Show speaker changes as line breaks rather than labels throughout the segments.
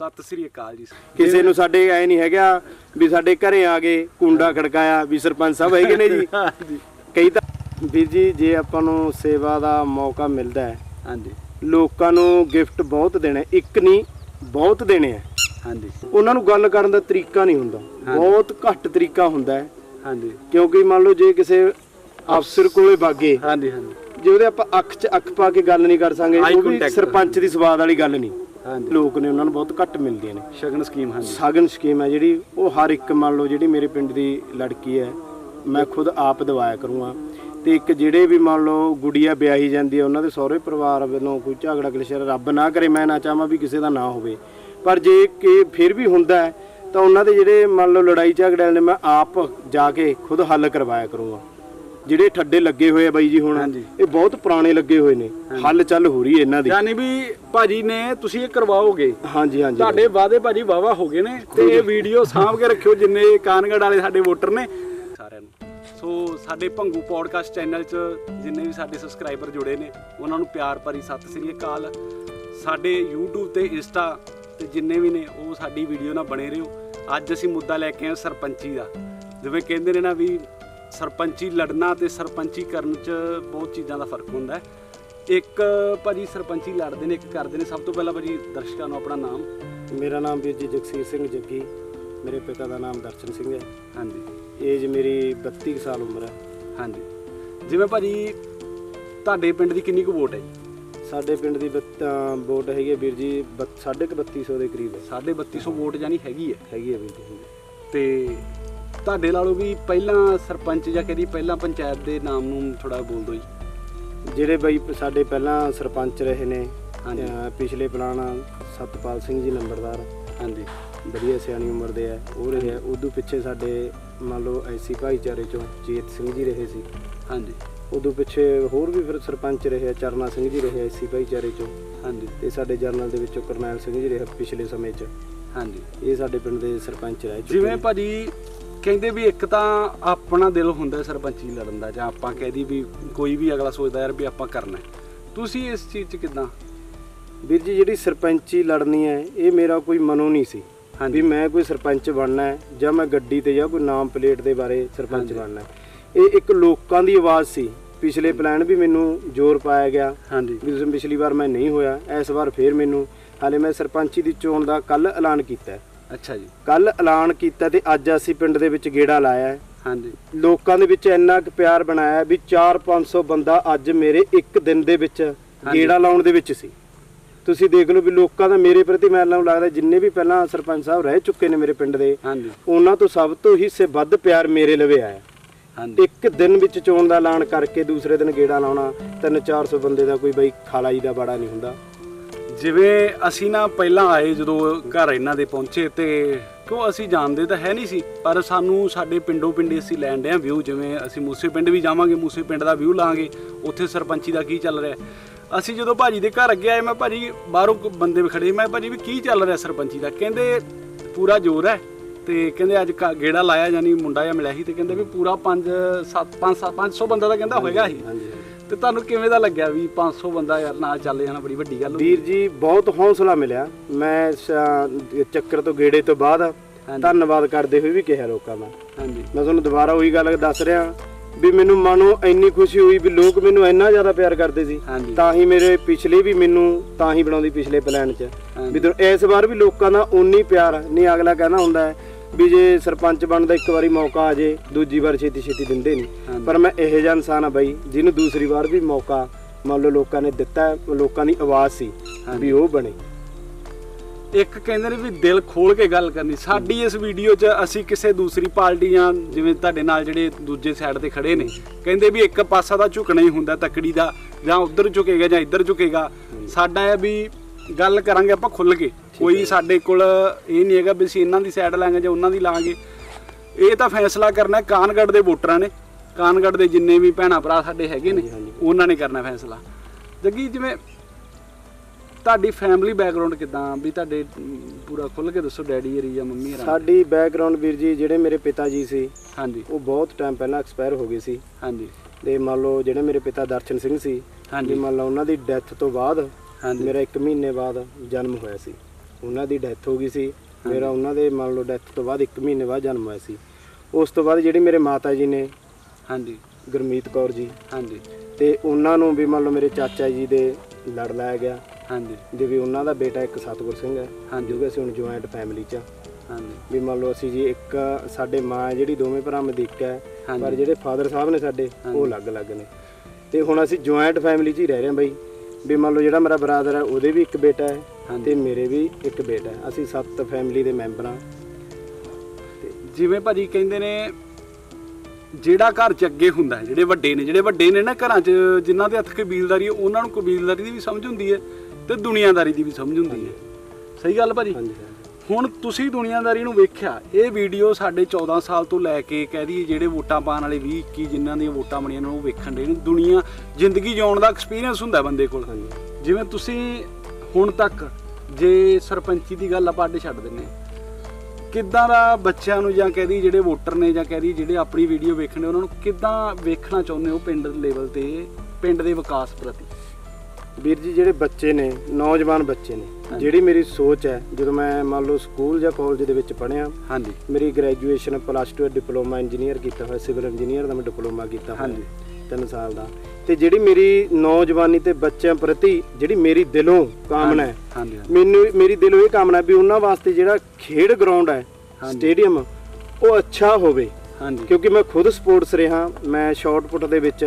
ਸਤਿ ਸ੍ਰੀ ਅਕਾਲ ਜੀ।
ਕਿਸੇ ਨੂੰ ਸਾਡੇ ਐ ਨਹੀਂ ਹੈਗਾ ਵੀ ਸਾਡੇ ਘਰੇ ਆ ਗਏ ਕੁੰਡਾ ਖੜਕਾਇਆ ਵੀ ਸਰਪੰਚ ਸਾਹਿਬ ਹੈਗੇ ਨੇ ਜੀ। ਕਈ ਤਾਂ ਵੀਰ ਜੀ ਜੇ ਆਪਾਂ ਨੂੰ ਸੇਵਾ ਦਾ ਮੌਕਾ ਮਿਲਦਾ ਹੈ
ਹਾਂਜੀ
ਲੋਕਾਂ ਨੂੰ ਗਿਫਟ ਬਹੁਤ ਦੇਣੇ ਇੱਕ ਨਹੀਂ ਬਹੁਤ ਦੇਣੇ ਆ
ਹਾਂਜੀ
ਉਹਨਾਂ ਨੂੰ ਗੱਲ ਕਰਨ ਦਾ ਤਰੀਕਾ ਨਹੀਂ ਹੁੰਦਾ। ਬਹੁਤ ਘੱਟ ਤਰੀਕਾ ਹੁੰਦਾ ਹੈ।
ਹਾਂਜੀ
ਕਿਉਂਕਿ ਮੰਨ ਲਓ ਜੇ ਕਿਸੇ ਅਫਸਰ ਕੋਲੇ ਬਾਗੇ
ਹਾਂਜੀ ਹਾਂਜੀ
ਜੇ। ਉਹਦੇ ਆਪਾਂ ਅੱਖ 'ਚ ਅੱਖ ਪਾ ਕੇ ਗੱਲ ਨਹੀਂ ਕਰ ਸਾਂਗੇ ਉਹ ਵੀ। ਸਰਪੰਚ ਦੀ ਸਵਾਦ ਵਾਲੀ ਗੱਲ ਨਹੀਂ।
ਹਾਂਜੀ।
ਲੋਕ ਨੇ ਉਹਨਾਂ ਨੂੰ ਬਹੁਤ ਘੱਟ ਮਿਲਦੀਆਂ ਨੇ।
ਸ਼ਗਨ ਸਕੀਮ ਹਾਂਜੀ।
ਸਾਗਨ ਸਕੀਮ ਹੈ ਜਿਹੜੀ ਉਹ ਹਰ ਇੱਕ ਮੰਨ ਲਓ ਜਿਹੜੀ ਮੇਰੇ ਪਿੰਡ ਦੀ ਲੜਕੀ ਹੈ ਮੈਂ ਖੁਦ ਆਪ ਦਵਾਇਆ ਕਰੂੰਗਾ। ਤੇ ਇੱਕ ਜਿਹੜੇ ਵੀ ਮੰਨ ਲਓ ਗੁੜੀਆ ਵਿਆਹੀ ਜਾਂਦੀ ਹੈ ਉਹਨਾਂ ਦੇ ਸਹੁਰੇ ਪਰਿਵਾਰ ਵੱਲੋਂ ਕੋਈ ਝਗੜਾ ਕਲੇਸ਼ਰ ਰੱਬ ਨਾ ਕਰੇ ਮੈਂ ਨਾ ਚਾਹਾਂ ਵੀ ਕਿਸੇ ਦਾ ਨਾ ਹੋਵੇ। ਪਰ ਜੇ ਕਿ ਫਿਰ ਵੀ ਹੁੰਦਾ ਹੈ ਤਾਂ ਉਹਨਾਂ ਦੇ ਜਿਹੜੇ ਮੰਨ ਲਓ ਲੜਾਈ ਝਗੜਿਆਂ ਨੇ ਮੈਂ ਆਪ ਜਾ ਕੇ ਖੁਦ ਹੱਲ ਕਰਵਾਇਆ ਕਰੂੰਗਾ। ਜਿਹੜੇ ਠੱਡੇ ਲੱਗੇ ਹੋਏ ਆ ਬਾਈ ਜੀ ਹੁਣ
ਹਾਂਜੀ।
ਇਹ ਬਹੁਤ ਪੁਰਾਣੇ ਲੱਗੇ ਹੋਏ ਨੇ। ਹੱਲ ਚੱਲ ਹੋ ਰਹੀ ਹੈ ਇਹਨਾਂ ਦੀ।
ਯਾਨੀ ਵੀ ਭਾਜੀ ਨੇ ਤੁਸੀਂ ਇਹ ਕਰਵਾਓਗੇ।
ਹਾਂਜੀ ਹਾਂਜੀ।
ਤੁਹਾਡੇ ਵਾਅਦੇ ਭਾਜੀ ਵਾਵਾ ਹੋ ਗਏ ਨੇ। ਤੇ ਇਹ ਵੀਡੀਓ ਸਾਂਭ ਕੇ ਰੱਖਿਓ ਜਿੰਨੇ ਕਾਨਗੜ ਵਾਲੇ ਸਾਡੇ ਵੋਟਰ ਨੇ। ਸਾਰਿਆਂ ਨੂੰ। ਸੋ ਸਾਡੇ ਭੰਗੂ ਪੋਡਕਾਸਟ ਚੈਨਲ 'ਚ ਜਿੰਨੇ ਵੀ ਸਾਡੇ ਸਬਸਕ੍ਰਾਈਬਰ ਜੁੜੇ ਨੇ ਉਹਨਾਂ ਨੂੰ ਪਿਆਰ ਭਰੀ ਸਤਿ ਸ੍ਰੀ ਅਕਾਲ। ਸਾਡੇ YouTube ਤੇ Insta ਤੇ ਜਿੰਨੇ ਵੀ ਨੇ ਉਹ ਸਾਡੀ ਵੀਡੀਓ ਨਾਲ ਬਣੇ ਰਹੋ। ਅੱਜ ਅਸੀਂ ਮੁੱਦਾ ਲੈ ਕੇ ਆਏ ਸਰਪੰਚੀ ਦਾ। ਜਿਵੇਂ ਕਹਿੰਦੇ ਨੇ ਨਾ ਵੀ ਸਰਪੰਚੀ ਲੜਨਾ ਤੇ ਸਰਪੰਚੀ ਕਰਨ 'ਚ ਬਹੁਤ ਚੀਜ਼ਾਂ ਦਾ ਫ਼ਰਕ ਹੁੰਦਾ ਹੈ। ਇੱਕ ਭਾਜੀ ਸਰਪੰਚੀ ਲੜਦੇ ਨੇ ਇੱਕ ਕਰਦੇ ਨੇ। ਸਭ ਤੋਂ ਪਹਿਲਾਂ ਭਾਜੀ ਦਰਸ਼ਕਾਂ ਨੂੰ ਆਪਣਾ ਨਾਮ।
ਮੇਰਾ ਨਾਮ ਵੀਰ ਜੀ ਜਗਸੀਰ ਸਿੰਘ ਜੱਗੀ। ਮੇਰੇ ਪਿਤਾ ਦਾ ਨਾਮ ਦਰਸ਼ਨ ਸਿੰਘ ਹੈ।
ਹਾਂਜੀ।
ਏਜ ਮੇਰੀ 32 ਕੁ ਸਾਲ ਉਮਰ ਹੈ।
ਹਾਂਜੀ। ਜਿਵੇਂ ਭਾਜੀ ਤੁਹਾਡੇ ਪਿੰਡ ਦੀ ਕਿੰਨੀ ਕੁ ਵੋਟ ਹੈ ਜੀ?
ਸਾਡੇ ਪਿੰਡ ਦੀ ਵੋਟ ਹੈਗੀ ਹੈ ਵੀਰ ਜੀ ਬੱਤ- ਸਾਢੇ ਕੁ 3200 ਦੇ ਕਰੀਬ ਹੈ।
ਸਾਢੇ 3200 ਵੋਟ ਜਾਨੀ ਹੈਗੀ ਹੈ।
ਹੈਗੀ ਹੈ ਵੀਰ ਜੀ
ਤੇ ਤੁਹਾਡੇ ਨਾਲੋਂ ਵੀ ਪਹਿਲਾਂ ਸਰਪੰਚ ਜਾਂ ਕਦੀ ਪਹਿਲਾਂ ਪੰਚਾਇਤ ਦੇ ਨਾਮ ਨੂੰ ਥੋੜਾ ਬੋਲ ਦਿਓ ਜੀ।
ਜਿਹੜੇ ਬਈ ਸਾਡੇ ਪਹਿਲਾਂ ਸਰਪੰਚ ਰਹੇ ਨੇ
ਹਾਂਜੀ।
ਪਿਛਲੇ ਪਲਾਨ ਸਤਪਾਲ ਸਿੰਘ ਜੀ ਨੰਬਰਦਾਰ
ਹਾਂਜੀ।
ਵਧੀਆ ਸਿਆਣੀ ਉਮਰ ਦੇ ਆ ਉਹ ਰਹੇ ਆ। ਉਦੋਂ ਪਿੱਛੇ ਸਾਡੇ ਮੰਨ ਲਓ ਐਸੀ ਭਾਈਚਾਰੇ ਚੋਂ ਜੀਤ ਸਿੰਘ ਜੀ ਰਹੇ ਸੀ।
ਹਾਂਜੀ।
ਉਦੋਂ ਪਿੱਛੇ ਹੋਰ ਵੀ ਫਿਰ ਸਰਪੰਚ ਰਹੇ ਆ ਚਰਨਾ ਸਿੰਘ ਜੀ ਰਹੇ ਐਸੀ ਭਾਈਚਾਰੇ ਚੋਂ।
ਹਾਂਜੀ।
ਤੇ ਸਾਡੇ ਜਰਨਲ ਦੇ ਵਿੱਚੋਂ ਕਰਨੈਲ ਸਿੰਘ ਜੀ ਰਹੇ ਪਿਛਲੇ ਸਮੇਂ 'ਚ।
ਹਾਂਜੀ।
ਇਹ ਸਾਡੇ ਪਿੰਡ ਦੇ ਸਰਪੰਚ ਰਹਿ
ਜਿਵੇਂ। ਭਾਜੀ ਕਹਿੰਦੇ ਵੀ ਇੱਕ ਤਾਂ ਆਪਣਾ ਦਿਲ ਹੁੰਦਾ ਸਰਪੰਚੀ ਲੜਨ ਦਾ ਜਾਂ ਆਪਾਂ ਕਹਿ ਵੀ ਕੋਈ ਵੀ ਅਗਲਾ ਸੋਚਦਾ ਯਾਰ ਵੀ ਆਪਾਂ ਕਰਨਾ ਹੈ। ਤੁਸੀਂ ਇਸ ਚੀਜ਼ 'ਚ ਕਿਦਾਂ?
ਵੀਰ ਜੀ ਜਿਹੜੀ ਸਰਪੰਚੀ ਲੜਨੀ ਹੈ ਇਹ ਮੇਰਾ ਕੋਈ ਮਨੋ ਨਹੀਂ ਸੀ ਵੀ ਮੈਂ ਕੋਈ ਸਰਪੰਚ ਬਣਨਾ ਹੈ ਜਾਂ ਮੈਂ ਗੱਡੀ ਤੇ ਜਾਂ ਕੋਈ ਨਾਮ ਪਲੇਟ ਦੇ ਬਾਰੇ ਸਰਪੰਚ
ਹਾਂਜੀ।
ਬਣਨਾ ਹੈ। ਇਹ ਇੱਕ ਲੋਕਾਂ ਦੀ ਆਵਾਜ਼ ਸੀ। ਪਿਛਲੇ ਪਲਾਨ ਵੀ ਮੈਨੂੰ ਜ਼ੋਰ ਪਾਇਆ ਗਿਆ
ਹਾਂਜੀ।
ਵੀ ਤੁਸੀਂ ਪਿਛਲੀ ਵਾਰ ਮੈਂ ਨਹੀਂ ਹੋਇਆ ਇਸ ਵਾਰ ਫੇਰ ਮੈਨੂੰ। ਹਾਲੇ ਮੈਂ ਸਰਪੰਚੀ ਦੀ ਚੋਣ ਦਾ ਕੱਲ ਐਲਾਨ ਕੀਤਾ ਹੈ।
ਅੱਛਾ ਜੀ।
ਕੱਲ ਐਲਾਨ ਕੀਤਾ ਤੇ ਅੱਜ ਅਸੀਂ ਪਿੰਡ ਦੇ ਵਿੱਚ ਗੇੜਾ ਲਾਇਆ ਹੈ।
ਹਾਂਜੀ।
ਲੋਕਾਂ ਦੇ ਵਿੱਚ ਇੰਨਾ ਕੁ ਪਿਆਰ ਬਣਾਇਆ ਵੀ 4-500 ਬੰਦਾ ਅੱਜ ਮੇਰੇ ਇੱਕ ਦਿਨ ਦੇ ਵਿੱਚ ਗੇੜਾ ਲਾਉਣ ਦੇ ਵਿੱਚ ਸੀ। ਤੁਸੀਂ ਦੇਖ ਲਓ ਵੀ ਲੋਕਾਂ ਦਾ ਮੇਰੇ ਪ੍ਰਤੀ ਮੈਨੂੰ ਲੱਗਦਾ ਜਿੰਨੇ ਵੀ ਪਹਿਲਾਂ ਸਰਪੰਚ ਸਾਹਿਬ ਰਹਿ ਚੁੱਕੇ ਨੇ ਮੇਰੇ ਪਿੰਡ ਦੇ
ਹਾਂਜੀ।
ਉਹਨਾਂ ਤੋਂ ਸਭ ਤੋਂ ਹਿੱਸੇ ਵੱਧ ਪਿਆਰ ਮੇਰੇ ਲਵੇ ਆਇਆ
ਹਾਂਜੀ।
ਇੱਕ ਦਿਨ ਵਿੱਚ ਚੋਣ ਦਾ ਐਲਾਨ ਕਰਕੇ ਦੂਸਰੇ ਦਿਨ ਗੇੜਾ ਲਾਉਣਾ 3-400 ਬੰਦੇ ਦਾ ਕੋਈ ਬਈ ਖਾਲਾ ਜੀ ਦਾ ਬੜਾ ਨਹੀਂ ਹੁੰਦਾ।
ਜਿਵੇਂ ਅਸੀਂ ਨਾ ਪਹਿਲਾਂ ਆਏ ਜਦੋਂ ਘਰ ਇਹਨਾਂ ਦੇ ਪਹੁੰਚੇ ਤੇ ਕਿਉਂ ਅਸੀਂ ਜਾਣਦੇ ਤਾਂ ਹੈ ਨਹੀਂ ਸੀ ਪਰ ਸਾਨੂੰ ਸਾਡੇ ਪਿੰਡੋਂ ਪਿੰਡੀ ਅਸੀਂ ਲੈਣ ਡਿਆ ਵਿਊ ਜਿਵੇਂ ਅਸੀਂ ਮੂਸੇ ਪਿੰਡ ਵੀ ਜਾਵਾਂਗੇ ਮੂਸੇ ਪਿੰਡ ਦਾ ਵਿਊ ਲਾਂਗੇ ਉੱਥੇ ਸਰਪੰਚੀ ਦਾ ਕੀ ਚੱਲ ਰਿਹਾ ਅਸੀਂ ਜਦੋਂ ਭਾਜੀ ਦੇ ਘਰ ਅੱਗੇ ਆਏ ਮੈਂ ਭਾਜੀ ਬਾਹਰੋਂ ਬੰਦੇ ਵੀ ਖੜੇ ਸੀ, ਮੈਂ ਭਾਜੀ ਵੀ ਕੀ ਚੱਲ ਰਿਹਾ ਸਰਪੰਚੀ ਦਾ? ਕਹਿੰਦੇ ਪੂਰਾ ਜ਼ੋਰ ਹੈ ਤੇ ਕਹਿੰਦੇ ਅੱਜ ਕ- ਗੇੜਾ ਲਾਇਆ ਜਾਨੀ ਮੁੰਡਾ ਜਿਹਾ ਮਿਲਿਆ ਸੀ ਤੇ ਕਹਿੰਦੇ ਵੀ ਪੂਰਾ 5 7 5 500 ਬੰਦਾ ਦਾ ਕਹਿੰਦਾ ਹੋਏਗਾ ਸੀ
ਹਾਂਜੀ।
ਤੇ ਤੁਹਾਨੂੰ ਕਿਵੇਂ ਦਾ ਲੱਗਿਆ ਵੀ 500 ਬੰਦਾ ਯਾਰ ਨਾਲ ਚੱਲੇ ਜਾਣਾ ਬੜੀ ਵੱਡੀ ਗੱਲ
ਵੀਰ ਜੀ ਬਹੁਤ ਹੌਸਲਾ ਮਿਲਿਆ। ਮੈਂ ਸ- ਚੱਕਰ ਤੋਂ ਗੇੜੇ ਤੋਂ ਬਾਅਦ। ਧੰਨਵਾਦ ਕਰਦੇ ਹੋਏ ਵੀ ਕਿਹਾ ਲੋਕਾਂ ਦਾ।
ਹਾਂਜੀ।
ਮੈਂ ਤੁਹਾਨੂੰ ਦੁਬਾਰਾ ਉਹੀ ਗੱਲ ਦੱਸ ਰਿਹਾ ਵੀ ਮੈਨੂੰ ਮਨੋਂ ਇੰਨੀ ਖੁਸ਼ੀ ਹੋਈ ਵੀ ਲੋਕ ਮੈਨੂੰ ਇੰਨਾ ਜ਼ਿਆਦਾ ਪਿਆਰ ਕਰਦੇ ਸੀ।
ਹਾਂਜੀ।
ਤਾਂ ਹੀ ਮੇਰੇ ਪਿਛਲੇ ਵੀ ਮੈਨੂੰ ਤਾਂ ਹੀ ਬਣਾਉਂਦੀ ਪਿਛਲੇ ਪਲਾਨ 'ਚ। ਵੀ ਇਸ ਵਾਰ ਵੀ ਲੋਕਾਂ ਦਾ ਉਨੀ ਪਿਆਰ ਨਹੀਂ ਅਗਲਾ ਕਹਿੰਦਾ ਹੁੰਦਾ ਹੈ ਵੀ ਜੇ ਸਰਪੰਚ ਬਣਨ ਦਾ ਇੱਕ ਵਾਰੀ ਮੌਕਾ ਆ ਜੇ ਦੂਜੀ ਵਾਰ ਛੇਤੀ ਛੇਤੀ ਦਿੰਦੇ ਨਹੀਂ। ਪਰ ਮੈਂ ਇਹੋ ਜਿਹਾ ਇਨਸਾਨ ਆ ਬਾਈ ਜਿਹਨੂੰ ਦੂਸਰੀ ਵਾਰ ਵੀ ਮੌਕਾ ਮੰਨ ਲਓ ਲੋਕਾਂ ਨੇ ਦਿੱਤਾ ਹੈ, ਲੋਕਾਂ ਦੀ ਆਵਾਜ਼ ਸੀ ਵੀ ਉਹ ਬਣੇ।
ਇੱਕ ਕਹਿੰਦੇ ਨੇ ਵੀ ਦਿਲ ਖੋਲ ਕੇ ਗੱਲ ਕਰਨੀ। ਸਾਡੀ ਇਸ ਵੀਡੀਓ 'ਚ ਅਸੀਂ ਕਿਸੇ ਦੂਸਰੀ ਪਾਰਟੀ ਜਾਂ ਜਿਵੇਂ ਤੁਹਾਡੇ ਨਾਲ ਜਿਹੜੇ ਦੂਜੇ ਸਾਈਡ ਤੇ ਖੜੇ ਨੇ ਕਹਿੰਦੇ ਵੀ ਇੱਕ ਪਾਸਾ ਦਾ ਝੁਕਣਾ ਹੀ ਹੁੰਦਾ ਤਕੜੀ ਦਾ ਜਾਂ ਉਧਰ ਝੁਕੇਗਾ ਜਾਂ ਇੱਧਰ ਝੁਕੇਗਾ। ਸਾਡਾ ਹੈ ਵੀ ਗੱਲ ਕਰਾਂਗੇ ਆਪਾਂ ਖੁੱਲ ਕੇ। ਕੋਈ ਸਾਡੇ ਕੋਲ ਇਹ ਨਹੀਂ ਹੈਗਾ ਵੀ ਅਸੀਂ ਇਹਨਾਂ ਦੀ ਸਾਈਡ ਲਾਂਗੇ ਜਾਂ ਉਹਨਾਂ ਦੀ ਲਾਂਗੇ। ਇਹ ਤਾਂ ਫੈਸਲਾ ਕਰਨਾ ਕਾਨਗੜ ਦੇ ਵੋਟਰਾਂ ਨੇ। ਕਾਨਗੜ ਦੇ ਜਿੰਨੇ ਵੀ ਭੈਣਾ ਭਰਾ ਸਾਡੇ ਹੈਗੇ ਨੇ। ਉਹਨਾਂ ਨੇ ਕਰਨਾ ਫੈਸਲਾ। ਜੱਗੀ ਜਿਵੇਂ ਤੁਹਾਡੀ ਫੈਮਿਲੀ ਬੈਕਗ੍ਰਾਉਂਡ ਕਿਦਾਂ? ਵੀ ਤੁਹਾਡੇ ਪੂਰਾ ਖੁੱਲ ਕੇ ਦੱਸੋ ਡੈਡੀ ਹਰੀ ਜਾਂ ਮੰਮੀ ਹਰਾਂ
ਸਾਡੀ ਬੈਕਗ੍ਰਾਉਂਡ ਵੀਰ ਜੀ ਜਿਹੜੇ ਮੇਰੇ ਪਿਤਾ ਜੀ ਸੀ
ਹਾਂਜੀ।
ਉਹ ਬਹੁਤ ਟਾਈਮ ਪਹਿਲਾਂ ਐਕਸਪਾਇਰ ਹੋ ਗਏ ਸੀ।
ਹਾਂਜੀ।
ਤੇ ਮੰਨ ਲਓ ਜਿਹੜੇ ਮੇਰੇ ਪਿਤਾ ਦਰਸ਼ਨ ਸਿੰਘ ਸੀ
ਹਾਂਜੀ।
ਮੰਨ ਲਓ ਉਹਨਾਂ ਦੀ ਡੈਥ ਤੋਂ ਬਾਅਦ
ਹਾਂਜੀ।
ਮੇਰਾ 1 ਮਹੀਨੇ ਬਾਅਦ ਜਨਮ ਹੋਇਆ ਸੀ। ਉਹਨਾਂ ਦੀ ਡੈਥ ਹੋ ਗਈ ਸੀ ਮੇਰਾ ਉਹਨਾਂ ਦੇ ਮੰਨ ਲਓ ਡੈਥ ਤੋਂ ਬਾਅਦ 1 ਮਹੀਨੇ ਬਾਅਦ ਜਨਮ ਹੋਇਆ ਸੀ ਉਸ ਤੋਂ ਬਾਅਦ ਜਿਹੜੇ ਮੇਰੇ ਮਾਤਾ ਜੀ ਨੇ
ਹਾਂਜੀ
ਗੁਰਮੀਤ ਕੌਰ ਜੀ
ਹਾਂਜੀ
ਤੇ ਉਹਨਾਂ ਨੂੰ ਵੀ ਮੰਨ ਲਓ ਮੇਰੇ ਚਾਚਾ ਜੀ ਦੇ ਲੜ ਲਾਇਆ ਗਿਆ
ਹਾਂਜੀ
ਦੇ ਵੀ ਉਹਨਾਂ ਦਾ ਬੇਟਾ ਇੱਕ ਸਤਗੁਰ ਸਿੰਘ ਹੈ
ਹਾਂਜੀ।
ਜੋ ਕਿ ਅਸੀਂ ਹੁਣ ਜੁਆਇੰਟ ਫੈਮਿਲੀ 'ਚ।
ਹਾਂਜੀ
ਵੀ ਮੰਨ ਲਓ ਅਸੀਂ ਜੀ ਇੱਕ ਸਾਡੇ ਮਾਂ ਜਿਹੜੀ ਦੋਵੇਂ ਭਰਾ ਮਦੀਕ ਹੈ। ਪਰ ਜਿਹੜੇ ਫਾਦਰ ਸਾਹਿਬ ਨੇ ਸਾਡੇ। ਉਹ ਅਲੱਗ-ਅਲੱਗ ਨੇ ਤੇ ਹੁਣ ਅਸੀਂ ਜੁਆਇੰਟ ਫੈਮਿਲੀ 'ਚ ਹੀ ਰਹਿ ਰਹੇ ਹਾਂ ਬਈ ਵੀ ਮੰਨ ਲਓ ਜਿਹੜਾ ਮੇਰਾ ਬਰਾਦਰ ਹੈ ਉਹਦੇ ਵੀ ਇੱਕ ਬੇਟਾ ਹੈ। ਤੇ ਮੇਰੇ ਵੀ ਇੱਕ ਬੇਟਾ ਹੈ। ਅਸੀਂ ਸੱਤ ਫੈਮਿਲੀ ਦੇ ਮੈਂਬਰ ਹਾਂ।
ਜਿਵੇਂ ਭਾਜੀ ਕਹਿੰਦੇ ਨੇ ਜਿਹੜਾ ਘਰ ਚ ਅੱਗੇ ਹੁੰਦਾ ਹੈ, ਜਿਹੜੇ ਵੱਡੇ ਨੇ ਜਿਹੜੇ ਵੱਡੇ ਨੇ ਨਾ ਘਰਾਂ 'ਚ ਜਿਨ੍ਹਾਂ ਦੇ ਹੱਥ ਕਬੀਲਦਾਰੀ ਹੈ, ਉਹਨਾਂ ਨੂੰ ਕਬੀਲਦਾਰੀ ਦੀ ਵੀ ਸਮਝ ਹੁੰਦੀ ਹੈ ਤੇ ਦੁਨੀਆਦਾਰੀ ਦੀ ਵੀ ਸਮਝ ਹੁੰਦੀ ਹੈ। ਸਹੀ ਗੱਲ ਭਾਜੀ? ਹੁਣ ਤੁਸੀਂ ਦੁਨੀਆਦਾਰੀ ਨੂੰ ਵੇਖਿਆ ਇਹ ਵੀਡੀਓ ਸਾਡੇ 14 ਸਾਲ ਤੋਂ ਲੈ ਕੇ ਕਹਿ ਦਈਏ ਜਿਹੜੇ ਵੋਟਾਂ ਪਾਉਣ ਵਾਲੇ 20 21 ਜਿਨ੍ਹਾਂ ਦੀਆਂ ਵੋਟਾਂ ਬਣੀਆਂ ਨੇ ਉਹ ਵੇਖਣ ਦੇ ਨੇ। ਦੁਨੀਆ ਜ਼ਿੰਦਗੀ ਜਿਉਣ ਦਾ ਐਕਸਪੀਰੀਅੰਸ ਹੁੰਦਾ ਬੰਦੇ ਕੋਲ।
ਹਾਂਜੀ।
ਜਿਵੇਂ ਤੁਸੀਂ ਹੁਣ ਤੱਕ ਜੇ ਸਰਪੰਚੀ ਦੀ ਗੱਲ ਆਪਾਂ ਅੱਡ ਛੱਡ ਦਿੰਨੇ ਕਿੱਦਾਂ ਦਾ ਬੱਚਿਆਂ ਨੂੰ ਜਾਂ ਕਹਦੀ ਜਿਹੜੇ ਵੋਟਰ ਨੇ ਜਾਂ ਕਹਦੀ ਜਿਹੜੇ ਆਪਣੀ ਵੀਡੀਓ ਵੇਖਣੇ ਉਹਨਾਂ ਨੂੰ ਕਿੱਦਾਂ ਵੇਖਣਾ ਚਾਹੁੰਦੇ ਹੋ ਪਿੰਡ ਲੈਵਲ ਤੇ ਪਿੰਡ ਦੇ ਵਿਕਾਸ ਪ੍ਰਤੀ
ਵੀਰ ਜੀ ਜਿਹੜੇ ਬੱਚੇ ਨੇ ਨੌਜਵਾਨ ਬੱਚੇ ਨੇ। ਜਿਹੜੀ ਮੇਰੀ ਸੋਚ ਹੈ ਜਦੋਂ ਮੈਂ ਮੰਨ ਲਓ ਸਕੂਲ ਜਾਂ ਕਾਲਜ ਦੇ ਵਿੱਚ ਪੜ੍ਹਿਆ
ਹਾਂਜੀ
ਮੇਰੀ ਗ੍ਰੈਜੂਏਸ਼ਨ ਪਲੱਸ 2 ਡਿਪਲੋਮਾ ਇੰਜੀਨੀਅਰ ਕੀਤਾ ਹੋਇਆ ਸਿਵਲ ਇੰਜੀਨੀਅਰ ਦਾ ਮੈਂ ਡਿਪਲੋਮਾ ਕੀਤਾ ਹੋਇਆ
ਹਾਂਜੀ।
3 ਸਾਲ ਦਾ ਤੇ ਜਿਹੜੀ ਮੇਰੀ ਨੌਜਵਾਨੀ ਤੇ ਬੱਚਿਆਂ ਪ੍ਰਤੀ ਜਿਹੜੀ ਮੇਰੀ ਦਿਲੋਂ ਕਾਮਨਾ ਹੈ
ਹਾਂਜੀ
ਮੈਨੂੰ ਮੇਰੀ ਦਿਲੋਂ ਇਹ ਕਾਮਨਾ ਵੀ ਉਹਨਾਂ ਵਾਸਤੇ ਜਿਹੜਾ ਖੇਡ ਗਰਾਊਂਡ ਹੈ। ਸਟੇਡੀਅਮ ਉਹ ਅੱਛਾ ਹੋਵੇ।
ਹਾਂਜੀ।
ਕਿਉਂਕਿ ਮੈਂ ਖੁਦ ਸਪੋਰਟਸ ਰਿਹਾ ਮੈਂ ਸ਼ਾਰਟ ਪੁੱਟ ਦੇ ਵਿੱਚ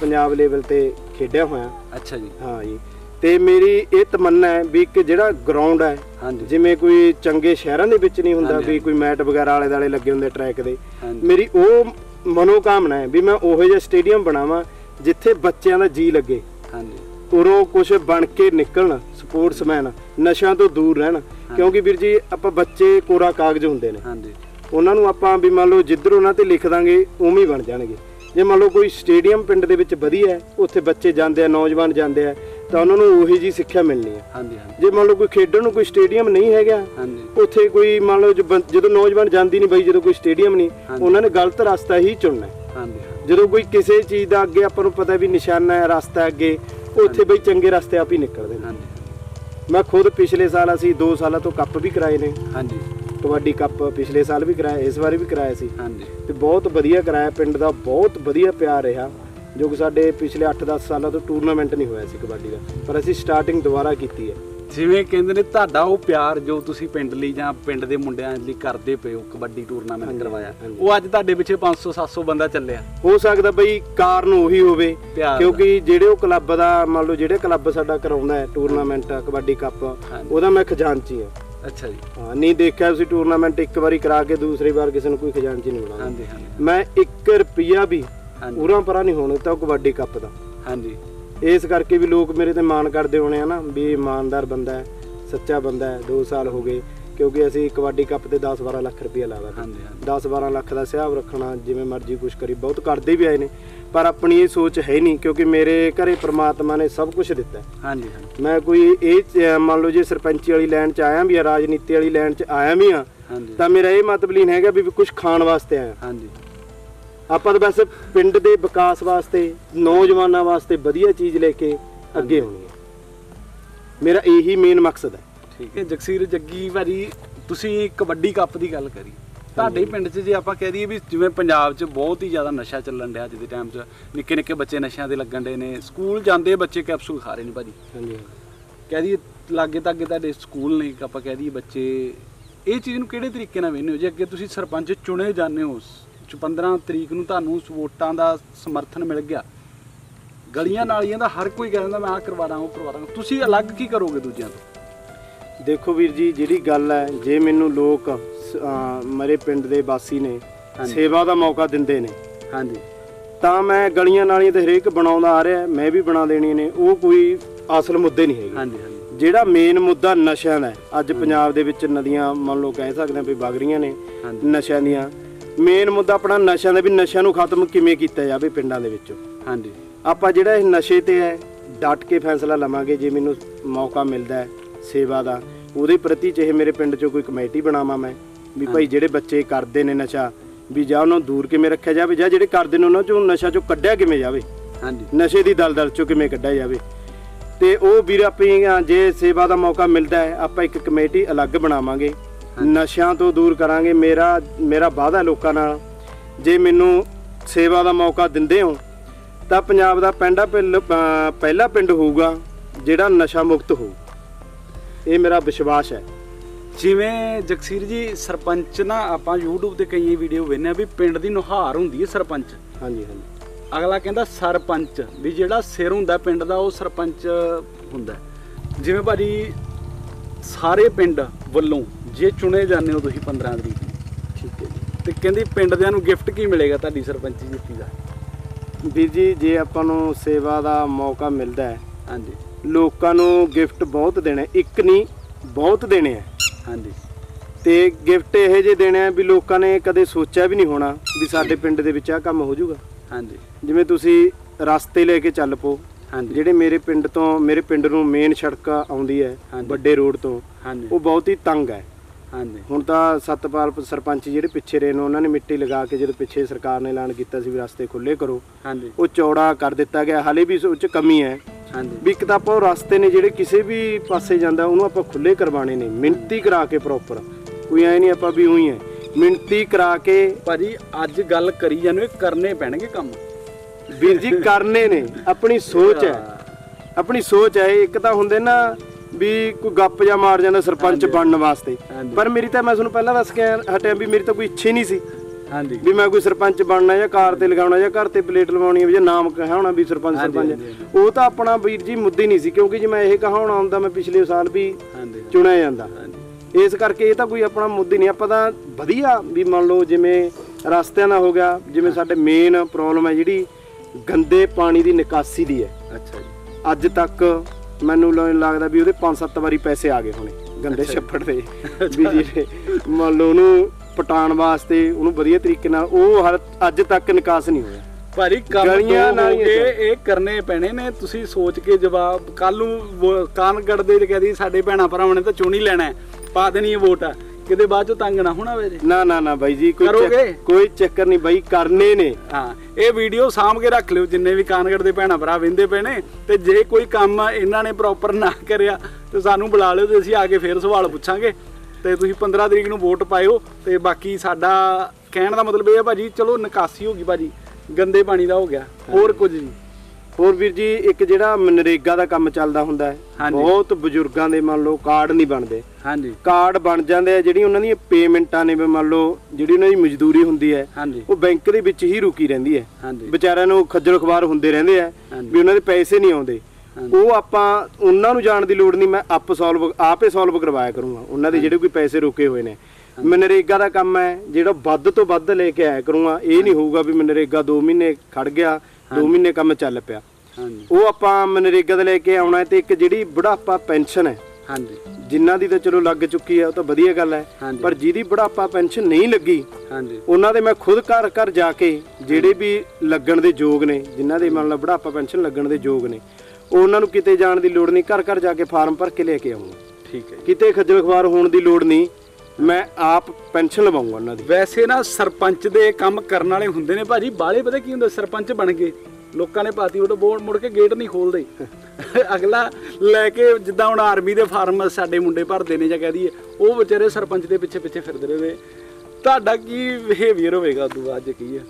ਪੰਜਾਬ ਲੈਵਲ ਤੇ ਖੇਡਿਆ ਹੋਇਆ।
ਅੱਛਾ ਜੀ।
ਹਾਂ ਜੀ। ਤੇ ਮੇਰੀ ਇਹ ਤਮੰਨਾ ਹੈ ਵੀ ਇੱਕ ਜਿਹੜਾ ਗਰਾਊਂਡ ਹੈ ਜਿਵੇਂ ਕੋਈ ਚੰਗੇ ਸ਼ਹਿਰਾਂ ਦੇ ਵਿੱਚ ਨਹੀਂ ਹੁੰਦਾ ਵੀ ਕੋਈ ਮੈਟ ਵਗੈਰਾ ਆਲੇ ਦਾਲੇ ਲੱਗੇ ਹੁੰਦੇ ਟਰੈਕ ਦੇ। ਮੇਰੀ ਉਹ ਮਨੋਕਾਮਨਾ ਹੈ ਵੀ ਮੈਂ ਉਹੋ ਜਿਹਾ ਸਟੇਡੀਅਮ ਬਣਾਵਾਂ ਜਿੱਥੇ ਬੱਚਿਆਂ ਦਾ ਜੀ ਲੱਗੇ।
ਹਾਂਜੀ।
ਉਰੋਂ ਕੁਝ ਬਣ ਕੇ ਨਿਕਲਣ ਸਪੋਰਟਸਮੈਨ ਨਸ਼ਿਆਂ ਤੋਂ ਦੂਰ ਰਹਿਣ। ਕਿਉਂਕਿ ਵੀਰ ਜੀ ਆਪਾਂ ਬੱਚੇ ਕੋਰਾ ਕਾਗਜ਼ ਹੁੰਦੇ ਨੇ।
ਹਾਂਜੀ।
ਉਹਨਾਂ ਨੂੰ ਆਪਾਂ ਵੀ ਮੰਨ ਲਓ ਜਿੱਧਰ ਉਹਨਾਂ ਤੇ ਲਿਖ ਦਾਂਗੇ ਉਵੇਂ ਹੀ ਬਣ ਜਾਣਗੇ। ਜੇ ਮੰਨ ਲਓ ਕੋਈ ਸਟੇਡੀਅਮ ਪਿੰਡ ਦੇ ਵਿੱਚ ਵਧੀਆ ਹੈ ਉੱਥੇ ਬੱਚੇ ਜਾਂਦੇ ਆ ਨੌਜਵਾਨ ਜਾਂਦੇ ਆ ਤਾਂ ਉਹਨਾਂ ਨੂੰ ਉਹੀ ਜੀ ਸਿੱਖਿਆ ਮਿਲਣੀ ਹੈ।
ਹਾਂਜੀ ਹਾਂਜੀ।
ਜੇ ਮੰਨ ਲਓ ਕੋਈ ਖੇਡਣ ਨੂੰ ਕੋਈ ਸਟੇਡੀਅਮ ਨਹੀਂ ਹੈਗਾ
ਹਾਂਜੀ।
ਉੱਥੇ ਕੋਈ ਮੰਨ ਲਓ ਜਦੋਂ ਨੌਜਵਾਨ ਜਾਂਦੀ ਨਹੀਂ ਬਈ ਜਦੋਂ ਕੋਈ ਸਟੇਡੀਅਮ ਨਹੀਂ। ਉਹਨਾਂ ਨੇ ਗਲਤ ਰਸਤਾ ਹੀ ਚੁਣਨਾ ਹੈ।
ਹਾਂਜੀ।
ਜਦੋਂ ਕੋਈ ਕਿਸੇ ਚੀਜ਼ ਦਾ ਅੱਗੇ ਆਪਾਂ ਨੂੰ ਪਤਾ ਵੀ ਨਿਸ਼ਾਨਾ ਹੈ ਰਸਤਾ ਹੈ ਅੱਗੇ ਉੱਥੇ ਬਈ ਚੰਗੇ ਰਸਤੇ ਆਪ ਹੀ ਨਿਕਲਦੇ ਨੇ।
ਹਾਂਜੀ।
ਮੈਂ ਖੁਦ ਪਿਛਲੇ ਸਾਲ ਅਸੀਂ 2 ਸਾਲਾਂ ਤੋਂ ਕੱਪ ਵੀ ਕਰਾਏ ਨੇ।
ਹਾਂਜੀ।
ਕਬੱਡੀ ਕੱਪ ਪਿਛਲੇ ਸਾਲ ਵੀ ਕਰਾਇਆ ਇਸ ਵਾਰੀ ਵੀ ਕਰਾਇਆ ਸੀ।
ਹਾਂਜੀ।
ਤੇ ਬਹੁਤ ਵਧੀਆ ਕਰਾਇਆ ਪਿੰਡ ਦਾ ਬਹੁਤ ਵਧੀਆ ਪਿਆਰ ਰਿਹਾ ਜੋ ਕਿ ਸਾਡੇ ਪਿਛਲੇ 8-10 ਸਾਲਾਂ ਤੋਂ ਟੂਰਨਾਮੈਂਟ ਨਹੀਂ ਹੋਇਆ ਸੀ ਕਬੱਡੀ ਦਾ। ਪਰ ਅਸੀਂ ਸਟਾਰਟਿੰਗ ਦੁਬਾਰਾ ਕੀਤੀ ਹੈ।
ਜਿਵੇਂ ਕਹਿੰਦੇ ਨੇ ਤੁਹਾਡਾ ਉਹ ਪਿਆਰ ਜੋ ਤੁਸੀਂ ਪਿੰਡ ਲਈ ਜਾਂ ਪਿੰਡ ਦੇ ਮੁੰਡਿਆਂ ਲਈ ਕਰਦੇ ਪਏ ਹੋ ਕਬੱਡੀ ਟੂਰਨਾਮੈਂਟ ਕਰਵਾਇਆ। ਉਹ ਅੱਜ ਤੁਹਾਡੇ ਪਿੱਛੇ 500 700 ਬੰਦਾ ਚੱਲਿਆ।
ਹੋ ਸਕਦਾ ਬਈ ਕਾਰਨ ਉਹੀ ਹੋਵੇ ਕਿਉਂਕਿ ਜਿਹੜੇ ਉਹ ਕਲੱਬ ਦਾ ਮੰਨ ਲਓ ਜਿਹੜੇ ਕਲੱਬ ਸਾਡਾ ਕਰਾਉਂਦਾ ਹੈ ਟੂਰਨਾਮੈਂਟ ਕਬੱਡੀ ਕੱਪ। ਉਹਦਾ ਮੈਂ ਖਜ਼ਾਨਚੀ ਹਾਂ।
ਅੱਛਾ ਜੀ।
ਹਾਂ ਨਹੀਂ ਦੇਖਿਆ ਤੁਸੀਂ ਟੂਰਨਾਮੈਂਟ ਇੱਕ ਵਾਰੀ ਕਰਾ ਕੇ ਦੂਸਰੀ ਵਾਰ ਕਿਸੇ ਨੂੰ ਕੋਈ ਖਜ਼ਾਨਚੀ ਨਹੀਂ ਬਣਾਉਂਦਾ। ਮੈਂ 1 ਰੁਪਿਆ ਵੀ ਉਰਾਂ ਪਰਾਂ ਨਹੀਂ ਹੋਣ ਉਹ ਕਬੱਡੀ ਕੱਪ ਦਾ।
ਹਾਂਜੀ।
ਇਸ ਕਰਕੇ ਵੀ ਲੋਕ ਮੇਰੇ ਤੇ ਮਾਣ ਕਰਦੇ ਹੋਣੇ ਆ ਨਾ ਵੀ ਇਹ ਇਮਾਨਦਾਰ ਬੰਦਾ ਹੈ ਸੱਚਾ ਬੰਦਾ ਹੈ 2 ਸਾਲ ਹੋ ਗਏ ਕਿਉਂਕਿ ਅਸੀਂ ਕਬੱਡੀ ਕੱਪ ਤੇ 10-12 ਲੱਖ ਰੁਪਇਆ ਲਾਦਾ
ਹਾਂਜੀ ਹਾਂਜੀ।
10-12 ਲੱਖ ਦਾ ਹਿਸਾਬ ਰੱਖਣਾ ਜਿਵੇਂ ਮਰਜ਼ੀ ਕੁਛ ਕਰੀ ਬਹੁਤ ਕਰਦੇ ਵੀ ਆਏ ਨੇ ਪਰ ਆਪਣੀ ਇਹ ਸੋਚ ਹੈ ਨਹੀਂ ਕਿਉਂਕਿ ਮੇਰੇ ਘਰੇ ਪ੍ਰਮਾਤਮਾ ਨੇ ਸਭ ਕੁਝ ਦਿੱਤਾ ਹੈ।
ਹਾਂਜੀ ਹਾਂਜੀ।
ਮੈਂ ਕੋਈ ਇਹ ਚ- ਮੰਨ ਲਓ ਜੇ ਸਰਪੰਚੀ ਵਾਲੀ ਲਾਈਨ 'ਚ ਆਇਆ ਵੀ ਆ ਰਾਜਨੀਤੀ ਵਾਲੀ ਲਾਈਨ 'ਚ ਆਇਆ ਵੀ ਆ
ਹਾਂਜੀ।
ਤਾਂ ਮੇਰਾ ਇਹ ਮਤਲਬ ਨਹੀਂ ਹੈਗਾ ਵੀ ਕੁਝ ਖਾਣ ਵਾਸਤੇ ਆਇਆ।
ਹਾਂਜੀ।
ਆਪਾਂ ਤਾਂ ਬਸ ਪਿੰਡ ਦੇ ਵਿਕਾਸ ਵਾਸਤੇ ਨੌਜਵਾਨਾਂ ਵਾਸਤੇ ਵਧੀਆ ਚੀਜ਼ ਲੈ ਕੇ ਅੱਗੇ ਆਉਣੀ ਹੈ। ਮੇਰਾ ਇਹੀ ਮੇਨ ਮਕਸਦ ਹੈ।
ਠੀਕ ਹੈ ਜਗਸੀਰ ਜੱਗੀ ਭਾਜੀ ਤੁਸੀਂ ਕਬੱਡੀ ਕੱਪ ਦੀ ਗੱਲ ਕਰੀ। ਤੁਹਾਡੇ ਪਿੰਡ 'ਚ ਜੇ ਆਪਾਂ ਕਹਿ ਦਈਏ ਵੀ ਜਿਵੇਂ ਪੰਜਾਬ 'ਚ ਬਹੁਤ ਹੀ ਜ਼ਿਆਦਾ ਨਸ਼ਾ ਚੱਲਣ ਡਿਆ ਅੱਜ ਦੇ ਟਾਈਮ 'ਚ ਨਿੱਕੇ ਨਿੱਕੇ ਬੱਚੇ ਨਸ਼ਿਆਂ ਦੇ ਲੱਗਣ ਡੇ ਨੇ ਸਕੂਲ ਜਾਂਦੇ ਬੱਚੇ ਕੈਪਸੂਲ ਖਾ ਰਹੇ ਨੇ ਭਾਜੀ।
ਹਾਂਜੀ
ਕਹਿ ਦਈਏ ਲਾਗੇ ਤਾਗੇ ਤੁਹਾਡੇ ਸਕੂਲ ਨੇ ਆਪਾਂ ਕਹਿ ਦਈਏ ਬੱਚੇ ਇਹ ਚੀਜ਼ ਨੂੰ ਕਿਹੜੇ ਤਰੀਕੇ ਨਾਲ ਵੇਖਦੇ ਹੋ? ਜੇ ਅੱਗੇ ਤੁਸੀਂ ਸਰਪੰਚ ਚੁਣੇ ਜਾਂਦੇ ਹੋ 15 ਤਰੀਕ ਨੂੰ ਤੁਹਾਨੂੰ ਵੋਟਾਂ ਦਾ ਸਮਰਥਨ ਮਿਲ ਗਿਆ। ਗਲੀਆਂ ਨਾਲੀਆਂ ਦਾ ਹਰ ਕੋਈ ਕਹਿੰਦਾ ਮੈਂ ਆਹ ਕਰਵਾ ਦਾਂ ਉਹ ਕਰਵਾ ਦਾਂ ਤੁਸੀਂ ਅਲੱਗ ਕੀ ਕਰੋਗੇ ਦੂਜਿਆਂ ਤੋਂ?
ਦੇਖੋ ਵੀਰ ਜੀ ਜਿਹੜੀ ਗੱਲ ਹੈ ਜੇ ਮੈਨੂੰ ਲੋਕ ਅਹ ਮੇਰੇ ਪਿੰਡ ਦੇ ਵਾਸੀ ਨੇ
ਹਾਂਜੀ।
ਸੇਵਾ ਦਾ ਮੌਕਾ ਦਿੰਦੇ ਨੇ
ਹਾਂਜੀ।
ਤਾਂ ਮੈਂ ਗਲੀਆਂ ਨਾਲੀਆਂ ਤੇ ਹਰੇਕ ਬਣਾਉਂਦਾ ਆ ਰਿਹਾ ਮੈਂ ਵੀ ਬਣਾ ਦੇਣੀਆਂ ਨੇ ਉਹ ਕੋਈ ਅਸਲ ਮੁੱਦੇ ਨਹੀਂ ਹੈਗੇ।
ਹਾਂਜੀ ਹਾਂਜੀ।
ਜਿਹੜਾ ਮੇਨ ਮੁੱਦਾ ਨਸ਼ਿਆਂ ਦਾ ਹੈ ਅੱਜ ਪੰਜਾਬ ਦੇ ਵਿੱਚ ਨਦੀਆਂ ਮੰਨ ਲਓ ਕਹਿ ਸਕਦੇ ਹਾਂ ਵੀ ਵਗ ਰਹੀਆਂ ਨੇ
ਹਾਂਜੀ।
ਨਸ਼ਿਆਂ ਦੀਆਂ ਮੇਨ ਮੁੱਦਾ ਆਪਣਾ ਨਸ਼ਿਆਂ ਦਾ ਵੀ ਨਸ਼ਿਆਂ ਨੂੰ ਖਤਮ ਕਿਵੇਂ ਕੀਤਾ ਜਾਵੇ ਪਿੰਡਾਂ ਦੇ ਵਿੱਚੋਂ?
ਹਾਂਜੀ।
ਆਪਾਂ ਜਿਹੜਾ ਇਹ ਨਸ਼ੇ ਤੇ ਹੈ ਡਟ ਕੇ ਫੈਸਲਾ ਲਵਾਂਗੇ ਜੇ ਮੈਨੂੰ ਮੌਕਾ ਮਿਲਦਾ ਹੈ ਸੇਵਾ ਦਾ ਉਹਦੇ ਪ੍ਰਤੀ ਚਾਹੇ ਮੇਰੇ ਪਿੰਡ 'ਚੋਂ ਕੋਈ ਕਮੇਟੀ ਬਣਾਵਾਂ ਮੈਂ ਵੀ ਭਾਈ ਜਿਹੜੇ ਬੱਚੇ ਕਰਦੇ ਨੇ ਨਸ਼ਾ ਵੀ ਜਾਂ ਉਹਨਾਂ ਨੂੰ ਦੂਰ ਕਿਵੇਂ ਰੱਖਿਆ ਜਾਵੇ ਜਾਂ ਜਿਹੜੇ ਕਰਦੇ ਨੇ ਉਹਨਾਂ ਚੋਂ ਨਸ਼ਾ ਚੋਂ ਕੱਢਿਆ ਕਿਵੇਂ ਜਾਵੇ?
ਹਾਂਜੀ।
ਨਸ਼ੇ ਦੀ ਦਲਦਲ ਚੋਂ ਕਿਵੇਂ ਕੱਢਿਆ ਜਾਵੇ? ਤੇ ਉਹ ਵੀਰ ਆਪਣੀਆਂ ਜੇ ਸੇਵਾ ਦਾ ਮੌਕਾ ਮਿਲਦਾ ਹੈ ਆਪਾਂ ਇੱਕ ਕਮੇਟੀ ਅਲੱਗ ਬਣਾਵਾਂਗੇ ਨਸ਼ਿਆਂ ਤੋਂ ਦੂਰ ਕਰਾਂਗੇ ਮੇਰਾ ਮੇਰਾ ਵਾਅਦਾ ਲੋਕਾਂ ਨਾਲ ਜੇ ਮੈਨੂੰ ਸੇਵਾ ਦਾ ਮੌਕਾ ਦਿੰਦੇ ਹੋ ਤਾਂ ਪੰਜਾਬ ਦਾ ਪਿੰਡਾ ਪਹਿਲਾ ਪਿੰਡ ਹੋਊਗਾ ਜਿਹੜਾ ਨਸ਼ਾ ਮੁਕਤ ਹੋਊ। ਇਹ ਮੇਰਾ ਵਿਸ਼ਵਾਸ ਹੈ।
ਜਿਵੇਂ ਜਗਸੀਰ ਜੀ ਸਰਪੰਚ ਨਾ ਆਪਾਂ YouTube ਤੇ ਕਈ ਵੀਡੀਓ ਵੇਖਨੇ ਆ ਵੀ ਪਿੰਡ ਦੀ ਨੁਹਾਰ ਹੁੰਦੀ ਹੈ ਸਰਪੰਚ।
ਹਾਂਜੀ ਹਾਂਜੀ।
ਅਗਲਾ ਕਹਿੰਦਾ ਸਰਪੰਚ ਵੀ ਜਿਹੜਾ ਸਿਰ ਹੁੰਦਾ ਪਿੰਡ ਦਾ ਉਹ ਸਰਪੰਚ ਹੁੰਦਾ। ਜਿਵੇਂ ਭਾਜੀ ਸਾਰੇ ਪਿੰਡ ਵੱਲੋਂ ਜੇ ਚੁਣੇ ਜਾਂਦੇ ਹੋ ਤੁਸੀਂ 15 ਤਰੀਕ ਨੂੰ।
ਠੀਕ ਹੈ ਜੀ।
ਤੇ ਕਹਿੰਦੀ ਪਿੰਡ ਦਿਆਂ ਨੂੰ ਗਿਫਟ ਕੀ ਮਿਲੇਗਾ ਤੁਹਾਡੀ ਸਰਪੰਚੀ ਜਿੱਤੀ ਦਾ
ਵੀਰ ਜੀ ਜੇ ਆਪਾਂ ਨੂੰ ਸੇਵਾ ਦਾ ਮੌਕਾ ਮਿਲਦਾ ਹੈ
ਹਾਂਜੀ।
ਲੋਕਾਂ ਨੂੰ ਗਿਫਟ ਬਹੁਤ ਦੇਣਾ ਹੈ। ਇੱਕ ਨਹੀਂ ਬਹੁਤ ਦੇਣੇ ਆ
ਹਾਂਜੀ।
ਤੇ ਗਿਫਟ ਇਹੋ ਜਿਹੇ ਦੇਣੇ ਆ ਵੀ ਲੋਕਾਂ ਨੇ ਕਦੇ ਸੋਚਿਆ ਵੀ ਨਹੀਂ ਹੋਣਾ ਵੀ ਸਾਡੇ ਪਿੰਡ ਦੇ ਵਿੱਚ ਆਹ ਕੰਮ ਹੋ ਜਾਊਗਾ।
ਹਾਂਜੀ।
ਜਿਵੇਂ ਤੁਸੀਂ ਰਸਤੇ ਲੈ ਕੇ ਚੱਲ ਪੋ
ਹਾਂਜੀ।
ਜਿਹੜੇ ਮੇਰੇ ਪਿੰਡ ਤੋਂ ਮੇਰੇ ਪਿੰਡ ਨੂੰ ਮੇਨ ਸੜਕ ਆਉਂਦੀ ਹੈ
ਹਾਂਜੀ।
ਵੱਡੇ ਰੋਡ ਤੋਂ
ਹਾਂਜੀ।
ਉਹ ਬਹੁਤ ਹੀ ਤੰਗ ਹੈ।
ਹਾਂਜੀ।
ਹੁਣ ਤਾਂ ਸਤਪਾਲ ਸਰਪੰਚ ਜਿਹੜੇ ਪਿੱਛੇ ਰਹੇ ਨੇ ਉਹਨਾਂ ਨੇ ਮਿੱਟੀ ਲਗਾ ਕੇ ਜਦੋਂ ਪਿੱਛੇ ਸਰਕਾਰ ਨੇ ਐਲਾਨ ਕੀਤਾ ਸੀ ਵੀ ਰਸਤੇ ਖੁੱਲੇ ਕਰੋ।
ਹਾਂਜੀ।
ਉਹ ਚੌੜਾ ਕਰ ਦਿੱਤਾ ਗਿਆ ਹਾਲੇ ਵੀ ਉਹ 'ਚ ਕਮੀ ਹੈ।
ਹਾਂਜੀ।
ਵੀ ਇੱਕ ਤਾਂ ਆਪਾਂ ਉਹ ਰਸਤੇ ਨੇ ਜਿਹੜੇ ਕਿਸੇ ਵੀ ਪਾਸੇ ਜਾਂਦਾ ਉਹਨੂੰ ਆਪਾਂ ਖੁੱਲੇ ਕਰਵਾਣੇ ਨੇ ਮਿਣਤੀ ਕਰਾ ਕੇ ਪ੍ਰੋਪਰ ਕੋਈ ਐ ਨਹੀਂ ਆਪਾਂ ਵੀ ਉਹੀ ਹੈ ਮਿਣਤੀ ਕਰਾ ਕੇ
ਭਾਜੀ ਅੱਜ ਗੱਲ ਕਰੀ ਜਾਂਦੇ ਕਰਨੇ ਪੈਣਗੇ ਕੰਮ।
ਵੀਰ ਜੀ ਕਰਨੇ ਨੇ। ਆਪਣੀ ਸੋਚ ਹੈ। ਆਪਣੀ ਸੋਚ ਹੈ ਇੱਕ ਤਾਂ ਹੁੰਦੇ ਨਾ ਵੀ ਕੋਈ ਗੱਪ ਜਾਂ ਮਾਰ ਜਾਂਦਾ ਸਰਪੰਚ। ਬਣਨ ਵਾਸਤੇ। ਪਰ ਮੇਰੀ ਤਾਂ ਮੈਂ ਤੁਹਾਨੂੰ ਪਹਿਲਾਂ ਦੱਸ ਕੇ ਹਟਿਆ ਵੀ ਮੇਰੀ ਤਾਂ ਕੋਈ ਇੱਛਾ ਹੀ ਨਹੀਂ ਸੀ।
ਹਾਂਜੀ।
ਵੀ ਮੈਂ ਕੋਈ ਸਰਪੰਚ ਬਣਨਾ ਜਾਂ ਕਾਰ ਤੇ ਲਗਾਉਣਾ ਜਾਂ ਘਰ ਤੇ ਪਲੇਟ ਲਵਾਉਣੀ ਹੈ ਜਾਂ ਨਾਮ ਕਹਾਉਣਾ ਵੀ ਸਰਪੰਚ ਸਰਪੰਚ। ਉਹ ਤਾਂ ਆਪਣਾ ਵੀਰ ਜੀ ਮੁੱਦੇ ਨਹੀਂ ਸੀ ਕਿਉਂਕਿ ਜੇ ਮੈਂ ਇਹ ਕਹਾਉਣਾ ਹੁੰਦਾ ਮੈਂ ਪਿਛਲੇ ਸਾਲ ਵੀ ਚੁਣਿਆ ਜਾਂਦਾ। ਇਸ ਕਰਕੇ ਇਹ ਤਾਂ ਕੋਈ ਆਪਣਾ ਮੁੱਦਾ ਨਹੀਂ ਆਪਾਂ ਤਾਂ ਵਧੀਆ ਵੀ ਮੰਨ ਲਓ ਜਿਵੇਂ ਰਸਤਿਆਂ ਦਾ ਹੋ ਗਿਆ ਜਿਵੇਂ ਸਾਡੇ ਮੇਨ ਪ੍ਰੋਬਲਮ ਹੈ ਜਿਹੜੀ ਗੰਦੇ ਪਾਣੀ ਦੀ ਨਿਕਾਸੀ ਦੀ ਹੈ।
ਅੱਛਾ ਜੀ।
ਅੱਜ ਤੱਕ ਮੈਨੂੰ ਲ- ਲੱਗਦਾ ਵੀ ਉਹਦੇ 5-7 ਵਾਰੀ ਪੈਸੇ ਆ ਗਏ ਹੋਣੇ ਗੰਦੇ। ਛੱਪੜ ਦੇ। ਵੀ ਜਿਹੜੇ ਮੰਨ ਲਓ ਉਹਨੂੰ ਪਟਾਉਣ ਵਾਸਤੇ ਉਹਨੂੰ ਵਧੀਆ ਤਰੀਕੇ ਨਾਲ ਉਹ ਹਰ ਅੱਜ ਤੱਕ ਨਿਕਾਸ ਨਹੀਂ ਹੋਇਆ।
ਭਾਜੀ ਕੰਮ
ਗਲੀਆਂ
ਦੋ
ਨਾਲ ਹੀ
ਹੋਗੇ,
ਹੈ
ਇਹ ਕਰਨੇ ਪੈਣੇ ਨੇ ਤੁਸੀਂ ਸੋਚ ਕੇ ਜਵਾਬ ਕੱਲ ਨੂੰ ਵੋ- ਕਾਨਗੜ ਦੇ ਕਹਦੀ ਸਾਡੇ ਭੈਣਾ ਭਰਾਵਾਂ ਨੇ ਤਾਂ ਚੁਣ ਲੈਣਾ ਹੈ, ਪਾ ਦੇਣੀ ਹੈ ਵੋਟ। ਕਿਤੇ ਬਾਅਦ ਚੋਂ ਤੰਗ ਨਾ ਹੋਣਾ ਵੇ ਜੀ।
ਨਾ ਨਾ ਨਾ ਬਾਈ ਜੀ ਕੋਈ ਚੱਕ-
ਕਰੋਗੇ?
ਕੋਈ ਚੱਕਰ ਨਹੀਂ ਬਾਈ ਕਰਨੇ ਨੇ।
ਹਾਂ ਇਹ ਵੀਡੀਓ ਸਾਂਭ ਕੇ ਰੱਖ ਲਿਓ ਜਿੰਨੇ ਵੀ ਕਾਨਗੜ ਦੇ ਭੈਣਾ ਭਰਾ ਵਿੰਦੇ ਪਏ ਨੇ ਤੇ ਜੇ ਕੋਈ ਕੰਮ ਇਹਨਾਂ ਨੇ ਪ੍ਰੋਪਰ ਨਾ ਕਰਿਆ ਤੇ ਸਾਨੂੰ ਬੁਲਾ ਲਿਓ ਤੇ ਅਸੀਂ ਆ ਕੇ ਫੇਰ ਸਵਾਲ ਪੁੱਛਾਂਗੇ। ਤੇ ਤੁਸੀਂ 15 ਤਰੀਕ ਨੂੰ ਵੋਟ ਪਾਇਓ ਤੇ ਬਾਕੀ ਸਾਡਾ ਕਹਿਣ ਦਾ ਮਤਲਬ ਇਹ ਹੈ ਭਾਜੀ ਚਲੋ ਨਿਕਾਸੀ ਹੋ ਗਈ ਭਾਜੀ ਗੰਦੇ ਪਾਣੀ ਦਾ ਹੋ ਗਿਆ ਹੋਰ ਕੁਝ ਨਹੀਂ।
ਹੋਰ ਵੀਰ ਜੀ ਇੱਕ ਜਿਹੜਾ ਮਨਰੇਗਾ ਦਾ ਕੰਮ ਚੱਲਦਾ ਹੁੰਦਾ ਹੈ। ਬਹੁਤ ਬਜ਼ੁਰਗਾਂ ਦੇ ਮੰਨ ਲਓ ਕਾਰਡ ਨਹੀਂ ਬਣਦੇ।
ਹਾਂਜੀ।
ਕਾਰਡ ਬਣ ਜਾਂਦੇ ਆ ਜਿਹੜੀ ਉਹਨਾਂ ਦੀਆਂ ਪੇਮੈਂਟਾਂ ਨੇ ਵੀ ਮੰਨ ਲਓ ਜਿਹੜੀ ਉਹਨਾਂ ਦੀ ਮਜ਼ਦੂਰੀ ਹੁੰਦੀ ਹੈ
ਹਾਂਜੀ।
ਉਹ ਬੈਂਕ ਦੇ ਵਿੱਚ ਹੀ ਰੁਕੀ ਰਹਿੰਦੀ ਹੈ। ਵਿਚਾਰਿਆਂ ਨੂੰ ਖੱਜਲ ਖਵਾਰ ਹੁੰਦੇ ਰਹਿੰਦੇ ਆ। ਵੀ ਉਹਨਾਂ ਦੇ ਪੈਸੇ ਨਹੀਂ ਆਉਂਦੇ। ਉਹ ਆਪਾਂ ਉਹਨਾਂ ਨੂੰ ਜਾਣ ਦੀ ਲੋੜ ਨਹੀਂ ਮੈਂ ਆਪ ਸੋਲਵ ਆਪੇ ਸੋਲਵ ਕਰਵਾਇਆ ਕਰੂੰਗਾ। ਉਹਨਾਂ ਦੇ ਜਿਹੜੇ ਕੋਈ ਪੈਸੇ ਰੁਕੇ ਹੋਏ ਨੇ। ਮਨਰੇਗਾ ਦਾ ਕੰਮ ਹੈ ਜਿਹੜਾ ਵੱਧ ਤੋਂ ਵੱਧ ਲੈ ਕੇ ਆਇਆ ਕਰੂੰਗਾ ਇਹ ਨਹੀਂ ਹੋਊਗਾ ਵੀ ਮਨਰੇਗਾ 2 ਮਹੀਨੇ ਖੜ ਗਿਆ 2 ਮਹੀਨੇ ਕੰਮ ਚੱਲ ਪਿਆ।
ਹਾਂਜੀ।
ਉਹ ਆਪਾਂ ਮਨਰੇਗਾ ਦੇ ਲੈ ਕੇ ਆਉਣਾ ਤੇ ਇੱਕ ਜਿਹੜੀ ਬੁਢਾਪਾ ਪੈਨਸ਼ਨ ਹੈ।
ਹਾਂਜੀ।
ਜਿਨ੍ਹਾਂ ਦੀ ਤਾਂ ਚਲੋ ਲੱਗ ਚੁੱਕੀ ਹੈ ਉਹ ਤਾਂ ਵਧੀਆ ਗੱਲ ਹੈ। ਪਰ ਜਿਹਦੀ ਬੁਢਾਪਾ ਪੈਨਸ਼ਨ ਨਹੀਂ ਲੱਗੀ
ਹਾਂਜੀ।
ਉਹਨਾਂ ਦੇ ਮੈਂ ਖੁਦ ਘਰ ਘਰ ਜਾ ਕੇ ਜਿਹੜੇ ਵੀ ਲੱਗਣ ਦੇ ਯੋਗ ਨੇ ਜਿਨ੍ਹਾਂ ਦੇ ਮੰਨ ਲਓ ਬੁਢਾਪਾ ਪੈਨਸ਼ਨ ਲੱਗਣ ਦੇ ਯੋਗ ਨੇ ਉਹਨਾਂ ਨੂੰ ਕਿਤੇ ਜਾਣ ਦੀ ਲੋੜ ਨਹੀਂ ਘਰ ਘਰ ਜਾ ਕੇ ਫਾਰਮ ਭਰ ਕੇ ਲੈ ਕੇ ਆਉਂਗਾ।
ਠੀਕ ਹੈ।
ਕਿਤੇ ਖੱਜਲ ਖਵਾਰ ਹੋਣ ਦੀ ਲੋੜ ਨਹੀਂ ਮੈਂ ਆਪ ਪੈਨਸ਼ਨ ਲਵਾਉਂਗਾ ਉਹਨਾਂ ਦੀ।
ਵੈਸੇ ਨਾ ਸਰਪੰਚ ਦੇ ਕੰਮ ਕਰਨ ਵਾਲੇ ਹੁੰਦੇ ਨੇ ਭਾਜੀ ਬਾਲੇ ਪਤਾ ਕੀ ਹੁੰਦਾ ਸਰਪੰਚ ਬਣ ਗਏ ਲੋਕਾਂ ਨੇ ਪਾਤੀ ਉਹ ਬੋਰਡ ਮੁੜ ਕੇ ਗੇਟ ਨਹੀਂ ਖੋਲਦੇ। ਅਗਲਾ ਲੈ ਕੇ ਜਿੱਦਾਂ ਹੁਣ ਆਰਮੀ ਦੇ ਫਾਰਮ ਸਾਡੇ ਮੁੰਡੇ ਭਰਦੇ ਨੇ ਜਾਂ ਕਹਿ ਦਈਏ ਉਹ ਵਿਚਾਰੇ ਸਰਪੰਚ ਦੇ ਪਿੱਛੇ ਪਿੱਛੇ ਫਿਰਦੇ ਰਹੇ ਤੁਹਾਡਾ ਕੀ ਬਿਹੇਵੀਅਰ ਹੋਵੇਗਾ ਉਦੋਂ ਬਾਅਦ ਜੇ ਕੀ ਹੈ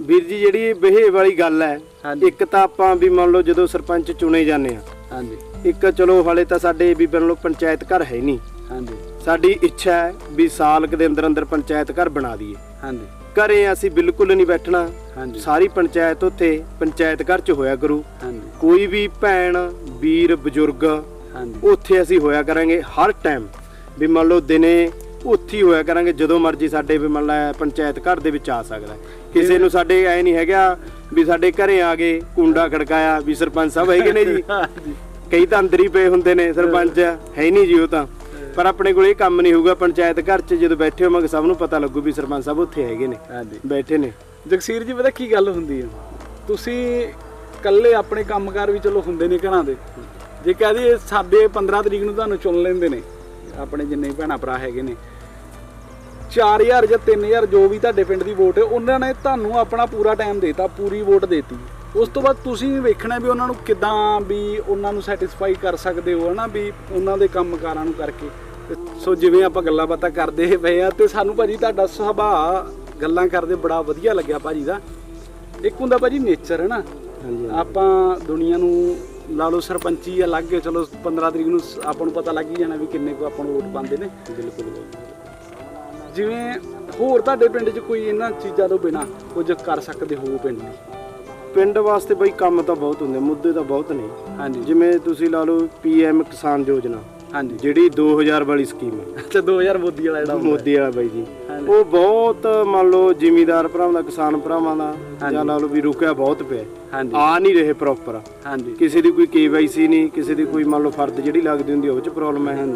ਵੀਰ ਜੀ ਜਿਹੜੀ ਬਿਹੇਵ ਵਾਲੀ ਗੱਲ ਹੈ। ਇੱਕ ਤਾਂ ਆਪਾਂ ਵੀ ਮੰਨ ਲਓ ਜਦੋਂ ਸਰਪੰਚ ਚੁਣੇ ਜਾਂਦੇ ਆ
ਹਾਂਜੀ।
ਇੱਕ ਚਲੋ ਹਾਲੇ ਤਾਂ ਸਾਡੇ ਵੀ ਮੰਨ ਲਓ ਪੰਚਾਇਤ ਘਰ ਹੈ ਨਹੀਂ।
ਹਾਂਜੀ।
ਸਾਡੀ ਇੱਛਾ ਹੈ ਵੀ ਸਾਲ ਕੁ ਦੇ ਅੰਦਰ ਅੰਦਰ ਪੰਚਾਇਤ ਘਰ ਬਣਾ ਦਈਏ।
ਹਾਂਜੀ।
ਘਰੇ ਅਸੀਂ ਬਿਲਕੁਲ ਨਹੀਂ ਬੈਠਣਾ।
ਹਾਂਜੀ।
ਸਾਰੀ ਪੰਚਾਇਤ ਉੱਥੇ ਪੰਚਾਇਤ ਘਰ 'ਚ ਹੋਇਆ ਕਰੂ।
ਹਾਂਜੀ।
ਕੋਈ ਵੀ ਭੈਣ ਵੀਰ ਬਜ਼ੁਰਗ
ਹਾਂਜੀ।
ਉੱਥੇ ਅਸੀਂ ਹੋਇਆ ਕਰਾਂਗੇ ਹਰ ਟਾਈਮ। ਵੀ ਮੰਨ ਲਓ ਦਿਨੇ ਉੱਥੇ ਹੀ ਹੋਇਆ ਕਰਾਂਗੇ ਜਦੋਂ ਮਰਜ਼ੀ ਸਾਡੇ ਵੀ ਮੰਨ ਲਾ ਪੰਚਾਇਤ ਘਰ ਦੇ ਵਿੱਚ ਆ ਸਕਦਾ ਹੈ। ਕਿਸੇ ਨੂੰ ਸਾਡੇ ਐ ਨਹੀਂ ਹੈਗਾ ਵੀ ਸਾਡੇ ਘਰੇ ਆ ਗਏ ਕੁੰਡਾ ਖੜਕਾਇਆ ਵੀ ਸਰਪੰਚ ਸਾਹਿਬ ਹੈਗੇ ਨੇ ਜੀ।
ਹਾਂਜੀ।
ਕਈ ਤਾਂ ਅੰਦਰ ਹੀ ਪਏ ਹੁੰਦੇ ਨੇ ਸਰਪੰਚ ਹੀ ਨਹੀਂ ਜੀ ਉਹ ਤਾਂ। ਪਰ ਆਪਣੇ ਕੋਲ ਇਹ ਕੰਮ ਨਹੀਂ ਹੋਊਗਾ ਪੰਚਾਇਤ ਘਰ 'ਚ ਜਦੋਂ ਬੈਠੇ ਹੋਵਾਂਗੇ ਸਭ ਨੂੰ ਪਤਾ ਲੱਗੂ ਵੀ ਸਰਪੰਚ ਸਾਹਿਬ ਉੱਥੇ ਹੈਗੇ ਨੇ
ਹਾਂਜੀ।
ਬੈਠੇ ਨੇ।
ਜਗਸੀਰ ਜੀ ਪਤਾ ਕੀ ਗੱਲ ਹੁੰਦੀ ਹੈ ਤੁਸੀਂ ਇਕੱਲੇ ਆਪਣੇ ਕੰਮਕਾਰ ਵੀ ਚਲੋ ਹੁੰਦੇ ਨੇ ਘਰਾਂ ਦੇ। ਜੇ ਕਹਦੇ ਸਾਡੇ 15 ਤਰੀਕ ਨੂੰ ਤੁਹਾਨੂੰ ਚੁਣ ਲੈਂਦੇ ਨੇ ਆਪਣੇ ਜਿੰਨੇ ਭੈਣਾ ਭਰਾ ਹੈਗੇ ਨੇ 4000 ਜਾਂ 3000 ਜੋ ਵੀ ਤੁਹਾਡੇ ਪਿੰਡ ਦੀ ਵੋਟ ਹੈ ਉਹਨਾਂ ਨੇ ਤੁਹਾਨੂੰ ਆਪਣਾ ਪੂਰਾ ਟਾਈਮ ਦੇਤਾ ਪੂਰੀ ਵੋਟ ਦੇਤੀ। ਉਸ ਤੋਂ ਬਾਅਦ ਤੁਸੀਂ ਵੇਖਣਾ ਵੀ ਉਹਨਾਂ ਨੂੰ ਕਿਦਾਂ ਵੀ ਉਹਨਾਂ ਨੂੰ ਸੈਟੀਸਫਾਈ ਕਰ ਸਕਦੇ ਹੋ ਹਨਾ ਵੀ ਉਹਨਾਂ ਦੇ ਕੰਮਕਾਰਾਂ ਨੂੰ ਕਰਕੇ। ਸੋ ਜਿਵੇਂ ਆਪਾਂ ਗੱਲਾਂ ਬਾਤਾਂ ਕਰਦੇ ਪਏ ਆ ਤੇ ਸਾਨੂੰ ਭਾਜੀ ਤੁਹਾਡਾ ਸੁਭਾਅ ਗੱਲਾਂ ਕਰਦੇ ਬੜਾ ਵਧੀਆ ਲੱਗਿਆ ਭਾਜੀ ਦਾ। ਇੱਕ ਹੁੰਦਾ ਭਾਜੀ ਨੇਚਰ ਹੈ ਨਾ
ਹਾਂਜੀ।
ਆਪਾਂ ਦੁਨੀਆ ਨੂੰ ਲਾ ਲਓ ਸਰਪੰਚੀ ਅਲੱਗ ਹੈ ਚਲੋ 15 ਤਰੀਕ ਨੂੰ ਆਪਾਂ ਨੂੰ ਪਤਾ ਲੱਗ ਹੀ ਜਾਣਾ ਵੀ ਕਿੰਨੇ ਕੁ ਆਪਾਂ ਨੂੰ ਵੋਟ ਪਾਉਂਦੇ ਨੇ।
ਬਿਲਕੁਲ।
ਜਿਵੇਂ ਹੋਰ ਤੁਹਾਡੇ ਪਿੰਡ 'ਚ ਕੋਈ ਇਹਨਾਂ ਚੀਜ਼ਾਂ ਤੋਂ ਬਿਨਾ ਕੁਝ ਕਰ ਸਕਦੇ ਹੋ ਪਿੰਡ ਲਈ?
ਪਿੰਡ ਵਾਸਤੇ ਬਈ ਕੰਮ ਤਾਂ ਬਹੁਤ ਹੁੰਦੇ ਮੁੱਦੇ ਤਾਂ ਬਹੁਤ ਨੇ।
ਹਾਂਜੀ।
ਜਿਵੇਂ ਤੁਸੀਂ ਲਾ ਲਓ ਪੀਐਮ ਕਿਸਾਨ ਯੋਜਨਾ
ਹਾਂਜੀ।
ਜਿਹੜੀ 2000 ਵਾਲੀ ਸਕੀਮ ਹੈ
ਅੱਛਾ 2000 ਮੋਦੀ ਵਾਲਾ ਜਿਹੜਾ।
ਮੋਦੀ ਵਾਲਾ ਬਾਈ ਜੀ।
ਹਾਂਜੀ।
ਉਹ ਬਹੁਤ ਮੰਨ ਲਓ ਜ਼ਿਮੀਦਾਰ ਭਰਾਵਾਂ ਦਾ ਕਿਸਾਨ ਭਰਾਵਾਂ ਦਾ
ਹਾਂਜੀ।
ਜਾਂ ਲਾ ਲਓ ਵੀ ਰੁਕਿਆ ਬਹੁਤ ਪਿਆ।
ਹਾਂਜੀ।
ਆ ਨਹੀਂ ਰਹੇ ਪ੍ਰੋਪਰ
ਹਾਂਜੀ।
ਕਿਸੇ ਦੀ ਕੋਈ ਕੇਵਾਈਸੀ ਨਹੀਂ ਕਿਸੇ ਦੀ ਕੋਈ ਮੰਨ ਲਓ ਫਰਦ ਜਿਹੜੀ ਲੱਗਦੀ ਹੁੰਦੀ ਉਹ ਚ ਪ੍ਰੋਬਲਮ ਹੈ।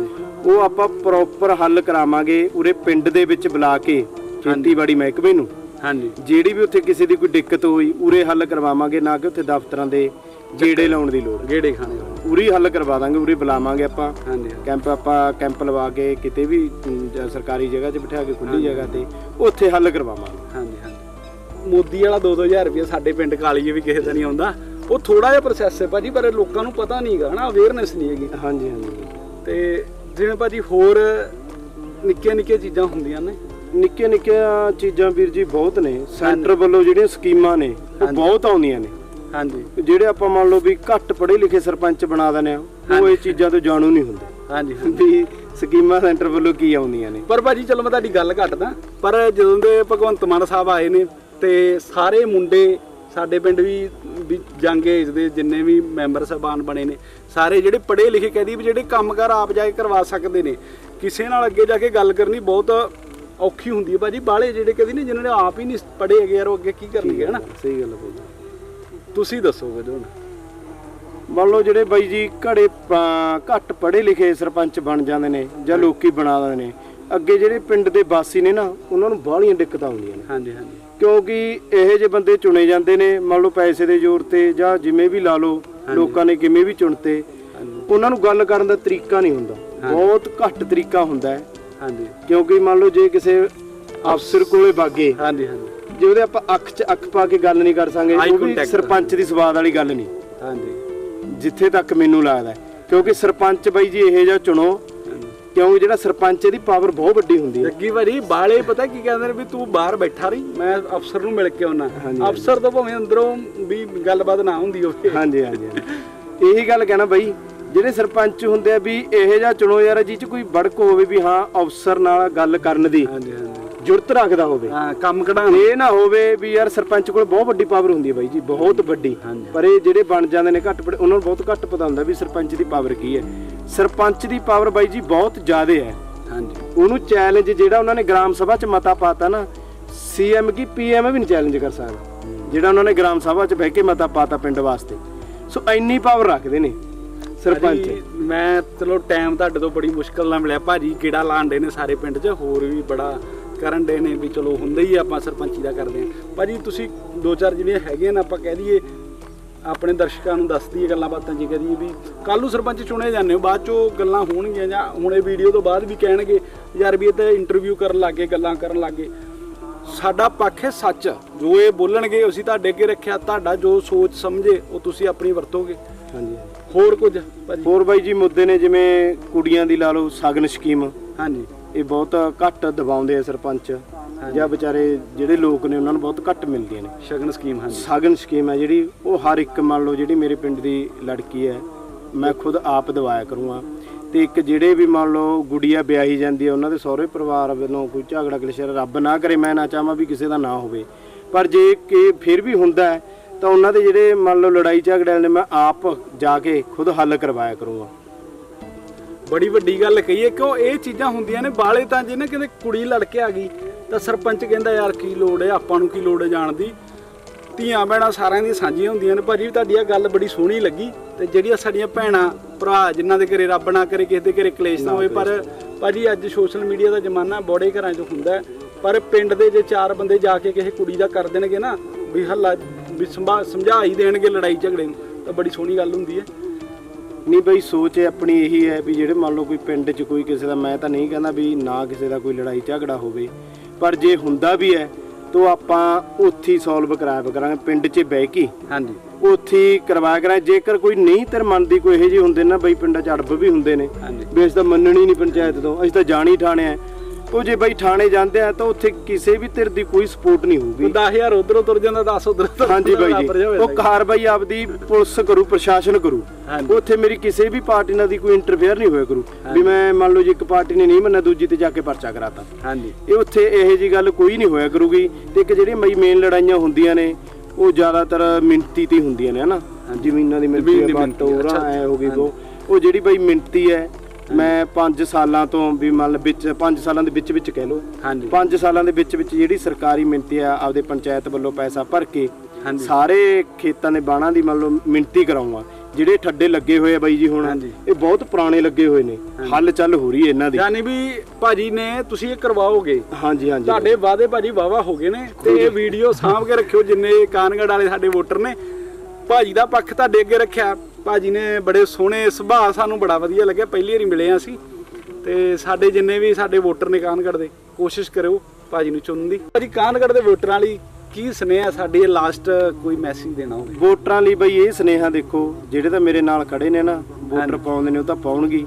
ਉਹ ਆਪਾਂ ਪ੍ਰੋਪਰ ਹੱਲ ਕਰਾਵਾਂਗੇ ਉਰੇ ਪਿੰਡ ਦੇ ਵਿੱਚ ਬੁਲਾ ਕੇ ਖੇਤੀਬਾੜੀ ਮਹਿਕਮੇ ਨੂੰ।
ਹਾਂਜੀ।
ਜਿਹੜੀ ਵੀ ਉੱਥੇ ਕਿਸੇ ਦੀ ਕੋਈ ਦਿੱਕਤ ਹੋਈ ਉਰੇ ਹੱਲ ਕਰਵਾਵਾਂਗੇ ਨਾ ਕਿ ਉੱਥੇ ਦਫ਼ਤਰਾਂ ਦੇ ਗੇੜੇ ਲਾਉਣ ਦੀ ਲੋੜ।
ਗੇੜੇ ਖਾਣੇ।
ਉਰੀ ਹੱਲ ਕਰਵਾ ਦਾਂਗੇ ਉਰੇ ਬੁਲਾਵਾਂਗੇ ਆਪਾਂ।
ਹਾਂਜੀ।
ਕੈਂਪ ਆਪਾਂ ਕੈਂਪ ਲਵਾ ਕੇ ਕਿਤੇ ਵੀ ਸਰਕਾਰੀ ਜਗ੍ਹਾ 'ਚ ਬਿਠਾ ਕੇ ਖੁੱਲੀ ਜਗ੍ਹਾ ਤੇ ਉੱਥੇ ਹੱਲ ਕਰਵਾਵਾਂਗੇ।
ਹਾਂਜੀ ਹਾਂਜੀ। ਮੋਦੀ ਵਾਲਾ 2-2000 ਰੁਪਏ ਸਾਡੇ ਪਿੰਡ ਕਾਲੀਏ ਵੀ ਕਿਸੇ ਦਾ ਨਹੀਂ ਆਉਂਦਾ। ਉਹ ਥੋੜਾ ਜਿਹਾ ਪ੍ਰੋਸੈਸ ਹੈ ਭਾਜੀ ਪਰ ਲੋਕਾਂ ਨੂੰ ਪਤਾ ਨਹੀਂਗਾ ਹਨਾ ਅਵੇਅਰਨੈਸ ਨਹੀਂ ਹੈਗੀ।
ਹਾਂਜੀ ਹਾਂਜੀ।
ਤੇ ਜਿਵੇਂ ਭਾਜੀ ਹੋਰ ਨਿੱਕੀਆਂ ਨਿੱਕੀਆਂ ਚੀਜ਼ਾਂ ਹੁੰਦੀਆਂ ਨੇ
ਨਿੱਕੀਆਂ ਨਿੱਕੀਆਂ ਚੀਜ਼ਾਂ ਵੀਰ ਜੀ ਬਹੁਤ ਨੇ। ਸੈਂਟਰ ਵੱਲੋਂ ਜਿਹੜੀਆਂ ਸਕੀਮਾਂ ਨੇ ਉਹ। ਬਹੁਤ ਆਉਂਦੀਆਂ ਨੇ।
ਹਾਂਜੀ।
ਜਿਹੜੇ ਆਪਾਂ ਮੰਨ ਲਓ ਵੀ ਘੱਟ ਪੜ੍ਹੇ ਲਿਖੇ ਸਰਪੰਚ ਬਣਾ ਦਿੰਦੇ ਆ ਉਹ ਇਹ ਚੀਜ਼ਾਂ ਤੋਂ ਜਾਣੂ ਨਹੀਂ ਹੁੰਦੇ।
ਹਾਂਜੀ।
ਵੀ ਸਕੀਮਾਂ ਸੈਂਟਰ ਵੱਲੋਂ ਕੀ ਆਉਂਦੀਆਂ ਨੇ।
ਪਰ ਭਾਜੀ ਚਲੋ ਮੈਂ ਤੁਹਾਡੀ ਗੱਲ ਘਟਦਾ। ਪਰ ਜਦੋਂ ਦੇ ਭਗਵੰਤ ਮਾਨ ਸਾਹਿਬ ਆਏ ਨੇ ਤੇ ਸਾਰੇ ਮੁੰਡੇ ਸਾਡੇ ਪਿੰਡ ਵੀ ਵੀ ਜੰਗ ਏਜ ਦੇ ਜਿੰਨੇ ਵੀ ਮੈਂਬਰ ਸਾਹਿਬਾਨ ਬਣੇ ਨੇ ਸਾਰੇ ਜਿਹੜੇ ਪੜ੍ਹੇ ਲਿਖੇ ਕਹਦੀ ਵੀ ਜਿਹੜੇ ਕੰਮਕਾਰ ਆਪ ਜਾ ਕੇ ਕਰਵਾ ਸਕਦੇ ਨੇ ਕਿਸੇ ਨਾਲ ਅੱਗੇ ਜਾ ਕੇ ਗੱਲ ਕਰਨੀ ਬਹੁਤ ਔਖੀ ਹੁੰਦੀ ਹੈ ਭਾਜੀ ਬਾਹਲੇ ਜਿਹੜੇ ਕਹਦੀ ਨੇ ਜਿਨ੍ਹਾਂ ਨੇ ਆਪ ਹੀ ਨਹੀਂ ਪੜ੍ਹੇ ਹੈਗੇ ਯਾਰ ਉਹ ਅੱਗੇ ਕੀ ਕਰਨਗੇ ਹਨਾ?
ਸਹੀ ਗੱਲ ਬਾਈ
ਤੁਸੀਂ ਦੱਸੋ ਕੁਝ ਹੁਣ।
ਮੰਨ ਲਓ ਜਿਹੜੇ ਬਾਈ ਜੀ ਘੜੇ ਘੱਟ ਪੜ੍ਹੇ ਲਿਖੇ ਸਰਪੰਚ ਬਣ ਜਾਂਦੇ ਨੇ ਜਾਂ ਲੋਕੀ ਬਣਾ ਦਿੰਦੇ ਨੇ ਅੱਗੇ ਜਿਹੜੇ ਪਿੰਡ ਦੇ ਵਾਸੀ ਨੇ ਨਾ ਉਹਨਾਂ ਨੂੰ ਬਾਹਲੀਆਂ ਦਿੱਕਤਾਂ ਆਉਂਦੀਆਂ ਨੇ।
ਹਾਂਜੀ ਹਾਂਜੀ।
ਕਿਉਂਕਿ ਇਹੋ ਜਿਹੇ ਬੰਦੇ ਚੁਣੇ ਜਾਂਦੇ ਨੇ ਮੰਨ ਲਓ ਪੈਸੇ ਦੇ ਜ਼ੋਰ ਤੇ ਜਾਂ ਜਿਵੇਂ ਵੀ ਲਾ ਲਓ ਲੋਕਾਂ ਨੇ ਕਿਵੇਂ ਵੀ ਚੁਣਤੇ ਉਹਨਾਂ ਨੂੰ ਗੱਲ ਕਰਨ ਦਾ ਤਰੀਕਾ ਨਹੀਂ ਹੁੰਦਾ। ਬਹੁਤ ਘੱਟ ਤਰੀਕਾ ਹੁੰਦਾ ਹੈ।
ਹਾਂਜੀ।
ਕਿਉਂਕਿ ਮੰਨ ਲਓ ਜੇ ਕਿਸੇ ਅਫਸਰ ਕੋਲੇ ਬਾਗੇ
ਹਾਂਜੀ ਹਾਂਜੀ।
ਜੇ ਉਹਦੇ ਆਪਾਂ ਅੱਖ 'ਚ ਅੱਖ ਪਾ ਕੇ ਗੱਲ ਨਹੀਂ ਕਰ ਸਾਂਗੇ
Eye
ਉਹ ਵੀ
contact।
ਸਰਪੰਚ ਦੀ ਸਵਾਦ ਵਾਲੀ ਗੱਲ ਨਹੀਂ।
ਹਾਂਜੀ।
ਜਿੱਥੇ ਤੱਕ ਮੈਨੂੰ ਲੱਗਦਾ ਹੈ। ਕਿਉਂਕਿ ਸਰਪੰਚ ਬਾਈ ਜੀ ਇਹੋ ਜਿਹਾ ਚੁਣੋ ਕਿਉਂਕਿ ਜਿਹੜਾ ਸਰਪੰਚ ਦੀ ਪਾਵਰ ਬਹੁਤ ਵੱਡੀ ਹੁੰਦੀ ਹੈ।
ਜੱਗੀ ਵਾਰੀ ਬਾਲੇ ਪਤਾ ਕੀ ਕਹਿੰਦੇ ਨੇ ਵੀ ਤੂੰ ਬਾਹਰ ਬੈਠਾ ਰਹੀ ਮੈਂ ਅਫਸਰ ਨੂੰ ਮਿਲ ਕੇ ਆਉਣਾ
ਹਾਂਜੀ,
ਅਫਸਰ ਤੋਂ ਭਾਵੇਂ ਅੰਦਰੋਂ ਵੀ ਗੱਲਬਾਤ ਨਾ ਹੁੰਦੀ ਹੋਵੇ।
ਹਾਂਜੀ ਹਾਂਜੀ ਹਾਂਜੀ। ਇਹੀ ਗੱਲ ਕਹਿਣਾ ਬਾਈ। ਜਿਹੜੇ ਸਰਪੰਚ ਹੁੰਦੇ ਆ ਵੀ ਇਹੋ ਜਿਹਾ ਚੁਣੋ ਯਾਰ ਜਿਹ 'ਚ ਕੋਈ ਬੜਕ ਹੋਵੇ ਵੀ ਹਾਂ ਅਫਸਰ ਨਾਲ ਗੱਲ ਕਰਨ ਦੀ
ਹਾਂਜੀ ਹਾਂਜੀ।
ਜੁਰਤ ਰੱਖਦਾ ਹੋਵੇ।
ਹਾਂ ਕੰਮ ਕਢਾਉਣ
ਇਹ ਨਾ ਹੋਵੇ ਵੀ ਯਾਰ ਸਰਪੰਚ ਕੋਲ ਬਹੁਤ ਵੱਡੀ ਪਾਵਰ ਹੁੰਦੀ ਹੈ ਬਾਈ ਜੀ ਬਹੁਤ ਵੱਡੀ। ਪਰ ਇਹ ਜਿਹੜੇ ਬਣ ਜਾਂਦੇ ਨੇ ਘੱਟ ਉਹਨਾਂ ਨੂੰ ਬਹੁਤ ਘੱਟ ਪਤਾ ਹੁੰਦਾ ਵੀ ਸਰਪੰਚ ਦੀ ਪਾਵਰ ਕੀ ਹੈ। ਸਰਪੰਚ ਦੀ ਪਾਵਰ ਬਾਈ ਜੀ ਬਹੁਤ ਜ਼ਿਆਦਾ ਹੈ।
ਹਾਂਜੀ।
ਉਹਨੂੰ ਚੈਲੰਜ ਜਿਹੜਾ ਉਹਨਾਂ ਨੇ ਗ੍ਰਾਮ ਸਭਾ 'ਚ ਮਤਾ ਪਾਤਾ ਨਾ ਸੀਐਮ ਕੀ ਪੀਐਮ ਵੀ ਨਹੀਂ ਚੈਲੰਜ ਕਰ ਸਕਦਾ। ਜਿਹੜਾ ਉਹਨਾਂ ਨੇ ਗ੍ਰਾਮ ਸਭਾ 'ਚ ਬਹਿ ਕੇ ਮਤਾ ਪਾਤਾ ਪਿੰਡ ਵਾਸਤੇ। ਸੋ ਇੰਨੀ ਪਾਵਰ ਰੱਖਦੇ ਨੇ। ਸਰਪੰਚ।
ਮੈਂ ਚਲੋ ਟਾਈਮ ਤੁਹਾਡੇ ਤੋਂ ਬੜੀ ਮੁਸ਼ਕਲ ਨਾਲ ਮਿਲਿਆ। ਭਾਜੀ ਕਿਹੜਾ ਲਾਂਡੇ ਨੇ ਸਾਰੇ ਪਿੰਡ 'ਚ ਹੋਰ ਵੀ ਬੜਾ ਕਰਨ ਦੇ ਨੇ ਵੀ ਚਲੋ ਹੁੰਦਾ ਹੀ ਆ, ਆਪਾਂ ਸਰਪੰਚੀ ਦਾ ਕਰਦੇ ਆ ਭਾਜੀ ਤੁਸੀਂ ਦੋ ਚਾਰ ਜਿਹੜੀਆਂ ਹੈਗੀਆਂ ਨੇ ਆਪਾਂ ਕਹਿ ਦਈਏ ਆਪਣੇ ਦਰਸ਼ਕਾਂ ਨੂੰ ਦੱਸ ਦਈਏ ਗੱਲਾਂ ਬਾਤਾਂ ਜੀ ਕਰੀਏ ਵੀ ਕੱਲ ਨੂੰ ਸਰਪੰਚ ਚੁਣੇ ਜਾਂਦੇ ਹੋ ਬਾਅਦ ਚੋਂ ਗੱਲਾਂ ਹੋਣਗੀਆਂ ਜਾਂ ਹੁਣੇ ਵੀਡੀਓ ਤੋਂ ਬਾਅਦ ਵੀ ਕਹਿਣਗੇ ਯਾਰ ਵੀ ਇਹ ਤਾਂ ਇੰਟਰਵਿਊ ਕਰਨ ਲੱਗੇ ਗੱਲਾਂ ਕਰਨ ਲੱਗੇ ਸਾਡਾ ਪੱਖ ਹੈ ਸੱਚ। ਜੋ ਇਹ ਬੋਲਣਗੇ ਅਸੀਂ ਤੁਹਾਡੇ ਅੱਗੇ ਰੱਖਿਆ। ਤੁਹਾਡਾ ਜੋ ਸੋਚ ਸਮਝੇ ਉਹ ਤੁਸੀਂ ਆਪਣੀ ਵਰਤੋਗੇ।
ਹਾਂਜੀ।
ਹੋਰ ਕੁਝ? ਭਾਜੀ।
ਹੋਰ ਬਾਈ ਜੀ ਮੁੱਦੇ ਨੇ ਜਿਵੇਂ ਕੁੜੀਆਂ ਦੀ ਲਾ ਲਓ ਸਗਨ ਸਕੀਮ।
ਹਾਂਜੀ।
ਇਹ ਬਹੁਤ ਘੱਟ ਦਬਾਉਂਦੇ ਆ ਸਰਪੰਚ। ਜਾਂ ਵਿਚਾਰੇ ਜਿਹੜੇ ਲੋਕ ਨੇ ਉਹਨਾਂ ਨੂੰ ਬਹੁਤ ਘੱਟ ਮਿਲਦੀਆਂ ਨੇ।
ਸ਼ਗਨ ਸਕੀਮ ਹਾਂਜੀ।
ਸਾਗਨ ਸਕੀਮ ਹੈ ਜਿਹੜੀ ਉਹ ਹਰ ਇੱਕ ਮੰਨ ਲਓ ਜਿਹੜੀ ਮੇਰੇ ਪਿੰਡ ਦੀ ਲੜਕੀ ਹੈ ਮੈਂ ਖੁਦ ਆਪ ਦਵਾਇਆ ਕਰੂੰਗਾ। ਤੇ ਇੱਕ ਜਿਹੜੇ ਵੀ ਮੰਨ ਲਓ ਗੁੜੀਆ ਵਿਆਹੀ ਜਾਂਦੀ ਹੈ ਉਹਨਾਂ ਦੇ ਸਹੁਰੇ ਪਰਿਵਾਰ ਵੱਲੋਂ ਕੋਈ ਝਗੜਾ ਕਲੇਸ਼ਰ ਰੱਬ ਨਾ ਕਰੇ, ਮੈਂ ਨਾ ਚਾਹਾਂ ਵੀ ਕਿਸੇ ਦਾ ਨਾ ਹੋਵੇ। ਪਰ ਜੇ ਕਿ ਫਿਰ ਵੀ ਹੁੰਦਾ ਹੈ, ਤਾਂ ਉਹਨਾਂ ਦੇ ਜਿਹੜੇ ਮੰਨ ਲਓ ਲੜਾਈ ਝਗੜਿਆਂ ਨੇ ਮੈਂ ਆਪ ਜਾ ਕੇ ਖੁਦ ਹੱਲ ਕਰਵਾਇਆ ਕਰੂੰਗਾ।
ਬੜੀ ਵੱਡੀ ਗੱਲ ਕਹੀ ਹੈ, ਕਿਉਂ ਇਹ ਚੀਜ਼ਾਂ ਹੁੰਦੀਆਂ ਨੇ, ਬਾਲੇ ਤਾਂ ਜੇ ਨਾ ਕਹਿੰਦੇ ਕੁੜੀ ਲੜਕੇ ਆ ਗਈ, ਤਾਂ ਸਰਪੰਚ ਕਹਿੰਦਾ, ਯਾਰ ਕੀ ਲੋੜ ਹੈ, ਆਪਾਂ ਨੂੰ ਕੀ ਲੋੜ ਹੈ ਜਾਣ ਦੀ? ਧੀਆਂ ਭੈਣਾਂ ਸਾਰਿਆਂ ਦੀਆਂ ਸਾਂਝੀਆਂ ਹੁੰਦੀਆਂ ਨੇ। ਭਾਜੀ ਤੁਹਾਡੀ ਇਹ ਗੱਲ ਬੜੀ ਸੋਹਣੀ ਲੱਗੀ ਤੇ ਜਿਹੜੀਆਂ ਸਾਡੀਆਂ ਭੈਣਾਂ ਭਰਾ ਜਿਨ੍ਹਾਂ ਦੇ ਘਰੇ ਰੱਬ ਨਾ ਕਰੇ ਕਿਸੇ ਦੇ ਘਰੇ ਕਲੇਸ਼ ਨਾ ਹੋਵੇ ਪਰ ਭਾਜੀ ਅੱਜ ਸੋਸ਼ਲ ਮੀਡੀਆ ਦਾ ਜ਼ਮਾਨਾ ਬੜੇ ਘਰਾਂ 'ਚ ਹੁੰਦਾ। ਪਰ ਪਿੰਡ ਦੇ ਜੇ ਚਾਰ ਬੰਦੇ ਜਾ ਕੇ ਕਿਸੇ ਕੁੜੀ ਦਾ ਕਰ ਦੇਣਗੇ ਨਾ ਵੀ ਹੱਲਾ ਵੀ ਸੰਭਾ- ਸਮਝਾ ਹੀ ਦੇਣਗੇ ਲੜਾਈ ਝਗੜੇ ਨੂੰ ਤਾਂ ਬੜੀ ਸੋਹਣੀ ਗੱਲ ਹੁੰਦੀ ਹੈ।
ਨਹੀਂ ਬਈ ਸੋਚ ਆਪਣੀ ਇਹੀ ਹੈ ਵੀ ਜਿਹੜੇ ਮੰਨ ਲਓ ਕੋਈ ਪਿੰਡ 'ਚ ਕੋਈ ਕਿਸੇ ਦਾ ਮੈਂ ਤਾਂ ਨਹੀਂ ਕਹਿੰਦਾ ਵੀ ਨਾ ਕਿਸੇ ਦਾ ਕੋਈ ਲੜਾਈ ਝਗੜਾ ਹੋਵੇ। ਪਰ ਜੇ ਹੁੰਦਾ ਵੀ ਹੈ ਤੋਂ ਆਪਾਂ ਉੱਥੇ ਸੋਲਵ ਕਰਾਇਆ ਕਰਾਂਗੇ ਪਿੰਡ 'ਚ ਬਹਿ ਕੇ।
ਹਾਂਜੀ।
ਉੱਥੇ ਹੀ ਕਰਵਾਇਆ ਕਰਾਂ ਜੇਕਰ ਕੋਈ ਨਹੀਂ ਤੇਰ ਮੰਨਦੀ ਕੋਈ ਇਹੋ ਜਿਹੇ ਹੁੰਦੇ ਨਾ ਬਈ ਪਿੰਡਾਂ 'ਚ ਅੜਬ ਵੀ ਹੁੰਦੇ ਨੇ।
ਹਾਂਜੀ।
ਵੀ ਅਸੀਂ ਤਾਂ ਮੰਨਣੀ ਨਹੀਂ ਪੰਚਾਇਤ ਤੋਂ ਅਸੀਂ ਤਾਂ ਜਾਣੀ ਠਾਣੇ ਆ। ਉਹ ਜੇ ਬਈ ਠਾਣੇ ਜਾਂਦੇ ਆ ਤਾਂ ਉੱਥੇ ਕਿਸੇ ਵੀ ਧਿਰ ਦੀ ਕੋਈ ਸਪੋਰਟ ਨਹੀਂ ਹੋਊਗੀ।
10000 ਉਧਰੋਂ ਤੁਰ ਜਾਂਦਾ 10 ਉਧਰੋਂ
ਹਾਂਜੀ ਬਾਈ ਜੀ। ਉਹ ਕਾਰਵਾਈ ਆਪਦੀ ਪੁਲਿਸ ਕਰੂ ਪ੍ਰਸ਼ਾਸਨ ਕਰੂ। ਉੱਥੇ ਮੇਰੀ ਕਿਸੇ ਵੀ ਪਾਰਟੀ ਨਾਲ ਦੀ ਕੋਈ ਇੰਟਰਫੇਅਰ ਨਹੀਂ ਹੋਇਆ ਕਰੂ। ਵੀ ਮੈਂ ਮੰਨ ਲਓ ਜੀ ਇੱਕ ਪਾਰਟੀ ਨੇ ਨਹੀਂ ਮੰਨਿਆ ਦੂਜੀ ਤੇ ਜਾ ਕੇ ਪਰਚਾ ਕਰਾਤਾ।
ਹਾਂਜੀ।
ਇਹ ਉੱਥੇ ਇਹੋ ਜੀ ਗੱਲ ਕੋਈ ਨਹੀਂ ਹੋਇਆ ਕਰੂਗੀ ਤੇ ਇੱਕ ਜਿਹੜੀ ਮਈ ਮੇਨ ਲੜਾਈਆਂ ਹੁੰਦੀਆਂ ਨੇ ਉਹ ਜ਼ਿਆਦਾਤਰ ਮਿੰਤੀ ਤੇ ਹੁੰਦੀਆਂ ਨੇ ਹਨਾ? ਜ਼ਮੀਨਾਂ ਦੀ ਮਿੰਤੀ
ਜ਼ਮੀਨ ਦੀ
ਹੈ।
ਅੱਛਾ।
ਐ ਹੋ ਗਈ ਉਹ। ਉਹ ਜਿਹੜੀ ਬਈ ਮਿੰਤੀ ਹੈ ਮੈਂ 5 ਸਾਲਾਂ ਤੋਂ ਵੀ ਮੰਨ ਲ ਵਿੱਚ 5 ਸਾਲਾਂ ਦੇ ਵਿੱਚ ਵਿੱਚ ਕਹਿ ਲਓ।
ਹਾਂਜੀ।
5 ਸਾਲਾਂ ਦੇ ਵਿੱਚ ਵਿੱਚ ਜਿਹੜੀ ਸਰਕਾਰੀ ਮਿੰਤੀ ਆ ਆਪਦੇ ਪੰਚਾਇਤ ਵੱਲੋਂ ਪੈਸਾ ਭਰ ਕੇ ਸਾਰੇ ਖੇਤਾਂ ਦੇ ਬਾਣਾ ਦੀ ਮੰਨ ਲਓ ਮਿੰਤੀ ਕਰਾਉਂਗਾ। ਜਿਹੜੇ ਠੱਡੇ ਲੱਗੇ ਹੋਏ ਆ ਬਾਈ ਜੀ ਹੁਣ। ਇਹ ਬਹੁਤ ਪੁਰਾਣੇ ਲੱਗੇ ਹੋਏ ਨੇ। ਹੱਲ ਚੱਲ ਹੋ ਰਹੀ ਹੈ ਇਹਨਾਂ ਦੀ।
ਯਾਨੀ ਵੀ ਭਾਜੀ ਨੇ ਤੁਸੀਂ ਇਹ ਕਰਵਾਓਗੇ।
ਹਾਂਜੀ ਹਾਂਜੀ।
ਤੁਹਾਡੇ ਵਾਅਦੇ ਭਾਜੀ ਵਾਵਾ ਹੋ ਗਏ ਨੇ ਤੇ ਇਹ ਵੀਡੀਓ ਸਾਂਭ ਕੇ ਰੱਖਿਓ ਜਿੰਨੇ ਕਾਨਗੜ ਵਾਲੇ ਸਾਡੇ ਵੋਟਰ ਨੇ। ਭਾਜੀ ਦਾ ਪੱਖ ਤੁਹਾਡੇ ਅੱਗੇ ਰੱਖਿਆ। ਭਾਜੀ ਨੇ ਬੜੇ ਸੋਹਣੇ ਸੁਭਾਅ ਸਾਨੂੰ ਬੜਾ ਵਧੀਆ ਲੱਗਿਆ। ਪਹਿਲੀ ਵਾਰੀ ਮਿਲੇ ਹਾਂ ਅਸੀਂ। ਤੇ ਸਾਡੇ ਜਿੰਨੇ ਵੀ ਸਾਡੇ ਵੋਟਰ ਨੇ ਕਾਨਗੜ ਦੇ ਕੋਸ਼ਿਸ਼ ਕਰਿਓ ਭਾਜੀ ਨੂੰ ਚੁਣਨ ਦੀ। ਭਾਜੀ ਕਾਨਗੜ ਦੇ ਵੋਟਰਾਂ ਲਈ ਕੀ ਸੁਨੇਹਾ ਸਾਡੀ ਲਾਸਟ ਕੋਈ ਮੈਸੇਜ ਦੇਣਾ ਹੋਵੇ?
ਵੋਟਰਾਂ ਲਈ ਬਈ ਇਹ ਸਨੇਹਾ ਦੇਖੋ ਜਿਹੜੇ ਤਾਂ ਮੇਰੇ ਨਾਲ ਖੜੇ ਨੇ ਨਾ ਵੋਟਰ ਪਾਉਂਦੇ ਨੇ ਉਹ ਤਾਂ ਪਾਉਣਗੇ।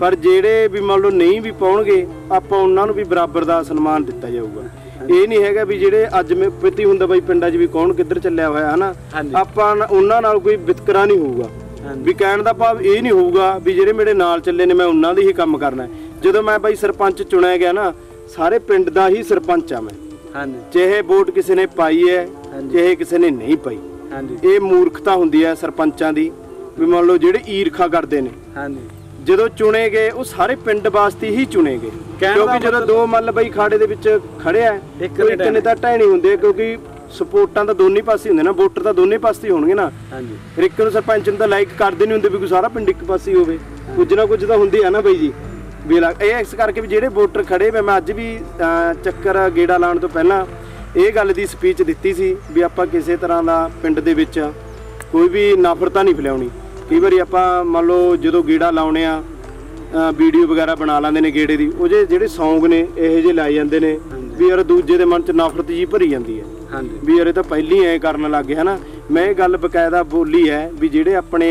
ਪਰ ਜਿਹੜੇ ਵੀ ਮੰਨ ਲਓ ਨਹੀਂ ਵੀ ਪਾਉਣਗੇ ਆਪਾਂ ਉਹਨਾਂ ਨੂੰ ਵੀ ਬਰਾਬਰ ਦਾ ਸਨਮਾਨ ਦਿੱਤਾ ਜਾਊਗਾ। ਇਹ ਨਹੀਂ ਹੈਗਾ ਵੀ ਜਿਹੜੇ ਅੱਜ ਮੈਂ ਪਤੀ ਹੁੰਦਾ ਬਈ ਪਿੰਡਾਂ 'ਚ ਵੀ ਕੌਣ ਕਿੱਧਰ ਚੱਲਿਆ ਹੋਇਆ ਹਨਾ। ਆਪਾਂ ਉਹਨਾਂ ਨਾਲ ਕੋਈ ਵਿਤਕਰਾ ਨਹੀਂ ਹੋਊਗਾ। ਵੀ ਕਹਿਣ ਦਾ ਭਾਵ ਇਹ ਨਹੀਂ ਹੋਊਗਾ ਵੀ ਜਿਹੜੇ ਮੇਰੇ ਨਾਲ ਚੱਲੇ ਨੇ ਮੈਂ ਉਹਨਾਂ ਦੇ ਹੀ ਕੰਮ ਕਰਨਾ ਹੈ। ਜਦੋਂ ਮੈਂ ਬਈ ਸਰਪੰਚ ਚੁਣਿਆ ਗਿਆ ਨਾ ਸਾਰੇ ਪਿੰਡ ਦਾ ਹੀ ਸਰਪੰਚ ਆ ਮੈਂ।
ਹਾਂਜੀ।
ਚਾਹੇ ਵੋਟ ਕਿਸੇ ਨੇ ਪਾਈ ਹੈ
ਹਾਂਜੀ।
ਚਾਹੇ ਕਿਸੇ ਨੇ ਨਹੀਂ ਪਾਈ।
ਹਾਂਜੀ।
ਇਹ ਮੂਰਖਤਾ ਹੁੰਦੀ ਹੈ ਸਰਪੰਚਾਂ ਦੀ ਵੀ ਮੰਨ ਲਓ ਜਿਹੜੇ ਈਰਖਾ ਕਰਦੇ ਨੇ।
ਹਾਂਜੀ।
ਜਦੋਂ ਚੁਣੇ ਗਏ ਉਹ ਸਾਰੇ ਪਿੰਡ ਵਾਸਤੇ ਹੀ ਚੁਣੇ ਗਏ। ਕਿਉਂਕਿ ਜਦੋਂ ਦੋ ਮੱਲ ਬਈ ਖਾੜੇ ਦੇ ਵਿੱਚ ਖੜਿਆ
ਇੱਕ ਨੇ
ਤਾਂ ਢਹਿਣੀ ਹੁੰਦੇ ਕਿਉਂਕਿ ਸਪੋਰਟਾਂ ਤਾਂ ਦੋਨੇ ਪਾਸੇ ਹੁੰਦੇ ਨਾ ਵੋਟਰ ਤਾਂ ਦੋਨੇ ਪਾਸੇ ਹੀ ਹੋਣਗੇ ਨਾ।
ਹਾਂਜੀ।
ਫਿਰ ਇੱਕ ਨੂੰ ਸਰਪੰਚ ਨੂੰ ਤਾਂ ਲਾਈਕ ਕਰਦੇ ਨਹੀਂ ਹੁੰਦੇ ਵੀ ਕੋਈ ਸਾਰਾ ਪਿੰਡ ਇੱਕ ਪਾਸੇ ਹੀ ਹੋਵੇ। ਕੁਝ ਨਾ ਕੁਝ ਤਾਂ ਹੁੰਦੀ ਆ ਨਾ ਬਈ ਜੀ। ਵੀ ਇਹ ਇਸ ਕਰਕੇ ਵੀ ਜਿਹੜੇ ਵੋਟਰ ਖੜੇ ਮੈਂ ਅੱਜ ਵੀ ਚੱਕਰ ਗੇੜਾ ਲਾਉਣ ਤੋਂ ਪਹਿਲਾਂ ਇਹ ਗੱਲ ਦੀ ਸਪੀਚ ਦਿੱਤੀ ਸੀ ਵੀ ਆਪਾਂ ਕਿਸੇ ਤਰ੍ਹਾਂ ਦਾ ਪਿੰਡ ਦੇ ਵਿੱਚ ਕੋਈ ਵੀ ਨਫ਼ਰਤਾ ਨਹੀਂ ਫੈਲਾਉਣੀ। ਕਈ ਵਾਰੀ ਆਪਾਂ ਮੰਨ ਲਓ ਜਦੋਂ ਗੇੜਾ ਲਾਉਣੇ ਆ ਵੀਡੀਓ ਵਗੈਰਾ ਬਣਾ ਲੈਂਦੇ ਨੇ ਗੇੜੇ ਦੀ ਉਹ ਜਿਹੜੇ ਸੌਂਗ ਨੇ ਇਹੋ ਜਿਹੇ ਲਾਏ ਜਾਂਦੇ ਨੇ ਵੀ ਯਾਰ ਦੂਜੇ ਦੇ ਮਨ 'ਚ ਨਫ਼ਰਤ ਜੀ ਭਰੀ ਜਾਂਦੀ ਹੈ। ਵੀ ਯਾਰ ਇਹ ਤਾਂ ਪਹਿਲੀ ਐ ਕਰਨ ਲੱਗੇ ਹਨਾ। ਮੈਂ ਇਹ ਗੱਲ ਬਕਾਇਦਾ ਬੋਲੀ ਹੈ ਵੀ ਜਿਹੜੇ ਆਪਣੇ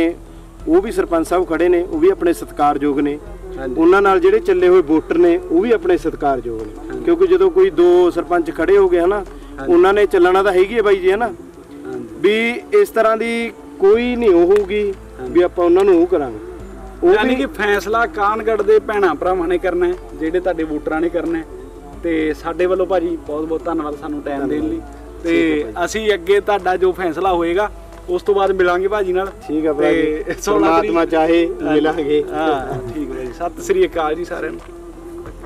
ਉਹ ਵੀ ਸਰਪੰਚ ਸਾਹਿਬ ਖੜੇ ਨੇ ਉਹ ਵੀ ਆਪਣੇ ਸਤਿਕਾਰਯੋਗ ਨੇ।
ਹਾਂਜੀ।
ਉਹਨਾਂ ਨਾਲ ਜਿਹੜੇ ਚੱਲੇ ਹੋਏ ਵੋਟਰ ਨੇ ਉਹ ਵੀ ਆਪਣੇ ਸਤਿਕਾਰਯੋਗ ਨੇ। ਕਿਉਂਕਿ ਜਦੋਂ ਕੋਈ ਦੋ ਸਰਪੰਚ ਖੜੇ ਹੋ ਗਏ ਹਨਾ ਉਹਨਾਂ ਨੇ ਚੱਲਣਾ ਤਾਂ ਹੈਗੀ ਹੈ ਬਾਈ ਜੀ ਹਨਾ।
ਹਾਂਜੀ।
ਵੀ ਇਸ ਤਰ੍ਹਾਂ ਦੀ ਕੋਈ ਨਹੀਂ ਹੋਊਗੀ ਵੀ ਆਪਾਂ ਉਹਨਾਂ ਨੂੰ ਉਹ ਕਰਾਂਗੇ। ਉਹ
ਯਾਨੀ ਕਿ ਫੈਸਲਾ ਕਾਨਗੜ ਦੇ ਭੈਣਾ ਭਰਾਵਾਂ ਨੇ ਕਰਨਾ ਹੈ ਜਿਹੜੇ ਤੁਹਾਡੇ ਵੋਟਰਾਂ ਨੇ ਕਰਨਾ ਹੈ। ਤੇ ਸਾਡੇ ਵੱਲੋਂ ਭਾਜੀ ਬਹੁਤ ਬਹੁਤ ਧੰਨਵਾਦ ਸਾਨੂੰ ਟਾਈਮ ਦੇਣ ਲਈ। ਤੇ ਅਸੀਂ ਅੱਗੇ ਤੁਹਾਡਾ ਜੋ ਫੈਸਲਾ ਹੋਏਗਾ ਉਸ ਤੋਂ ਬਾਅਦ ਮਿਲਾਂਗੇ ਭਾਜੀ ਨਾਲ।
ਠੀਕ ਹੈ ਭਰਾ ਜੀ।
ਤੇ 16
ਪਰਮਾਤਮਾ ਚਾਹੇ ਮਿਲਾਂਗੇ।
ਹਾਂ ਠੀਕ ਹੈ ਜੀ। ਸਤਿ ਸ੍ਰੀ ਅਕਾਲ ਜੀ ਸਾਰਿਆਂ ਨੂੰ।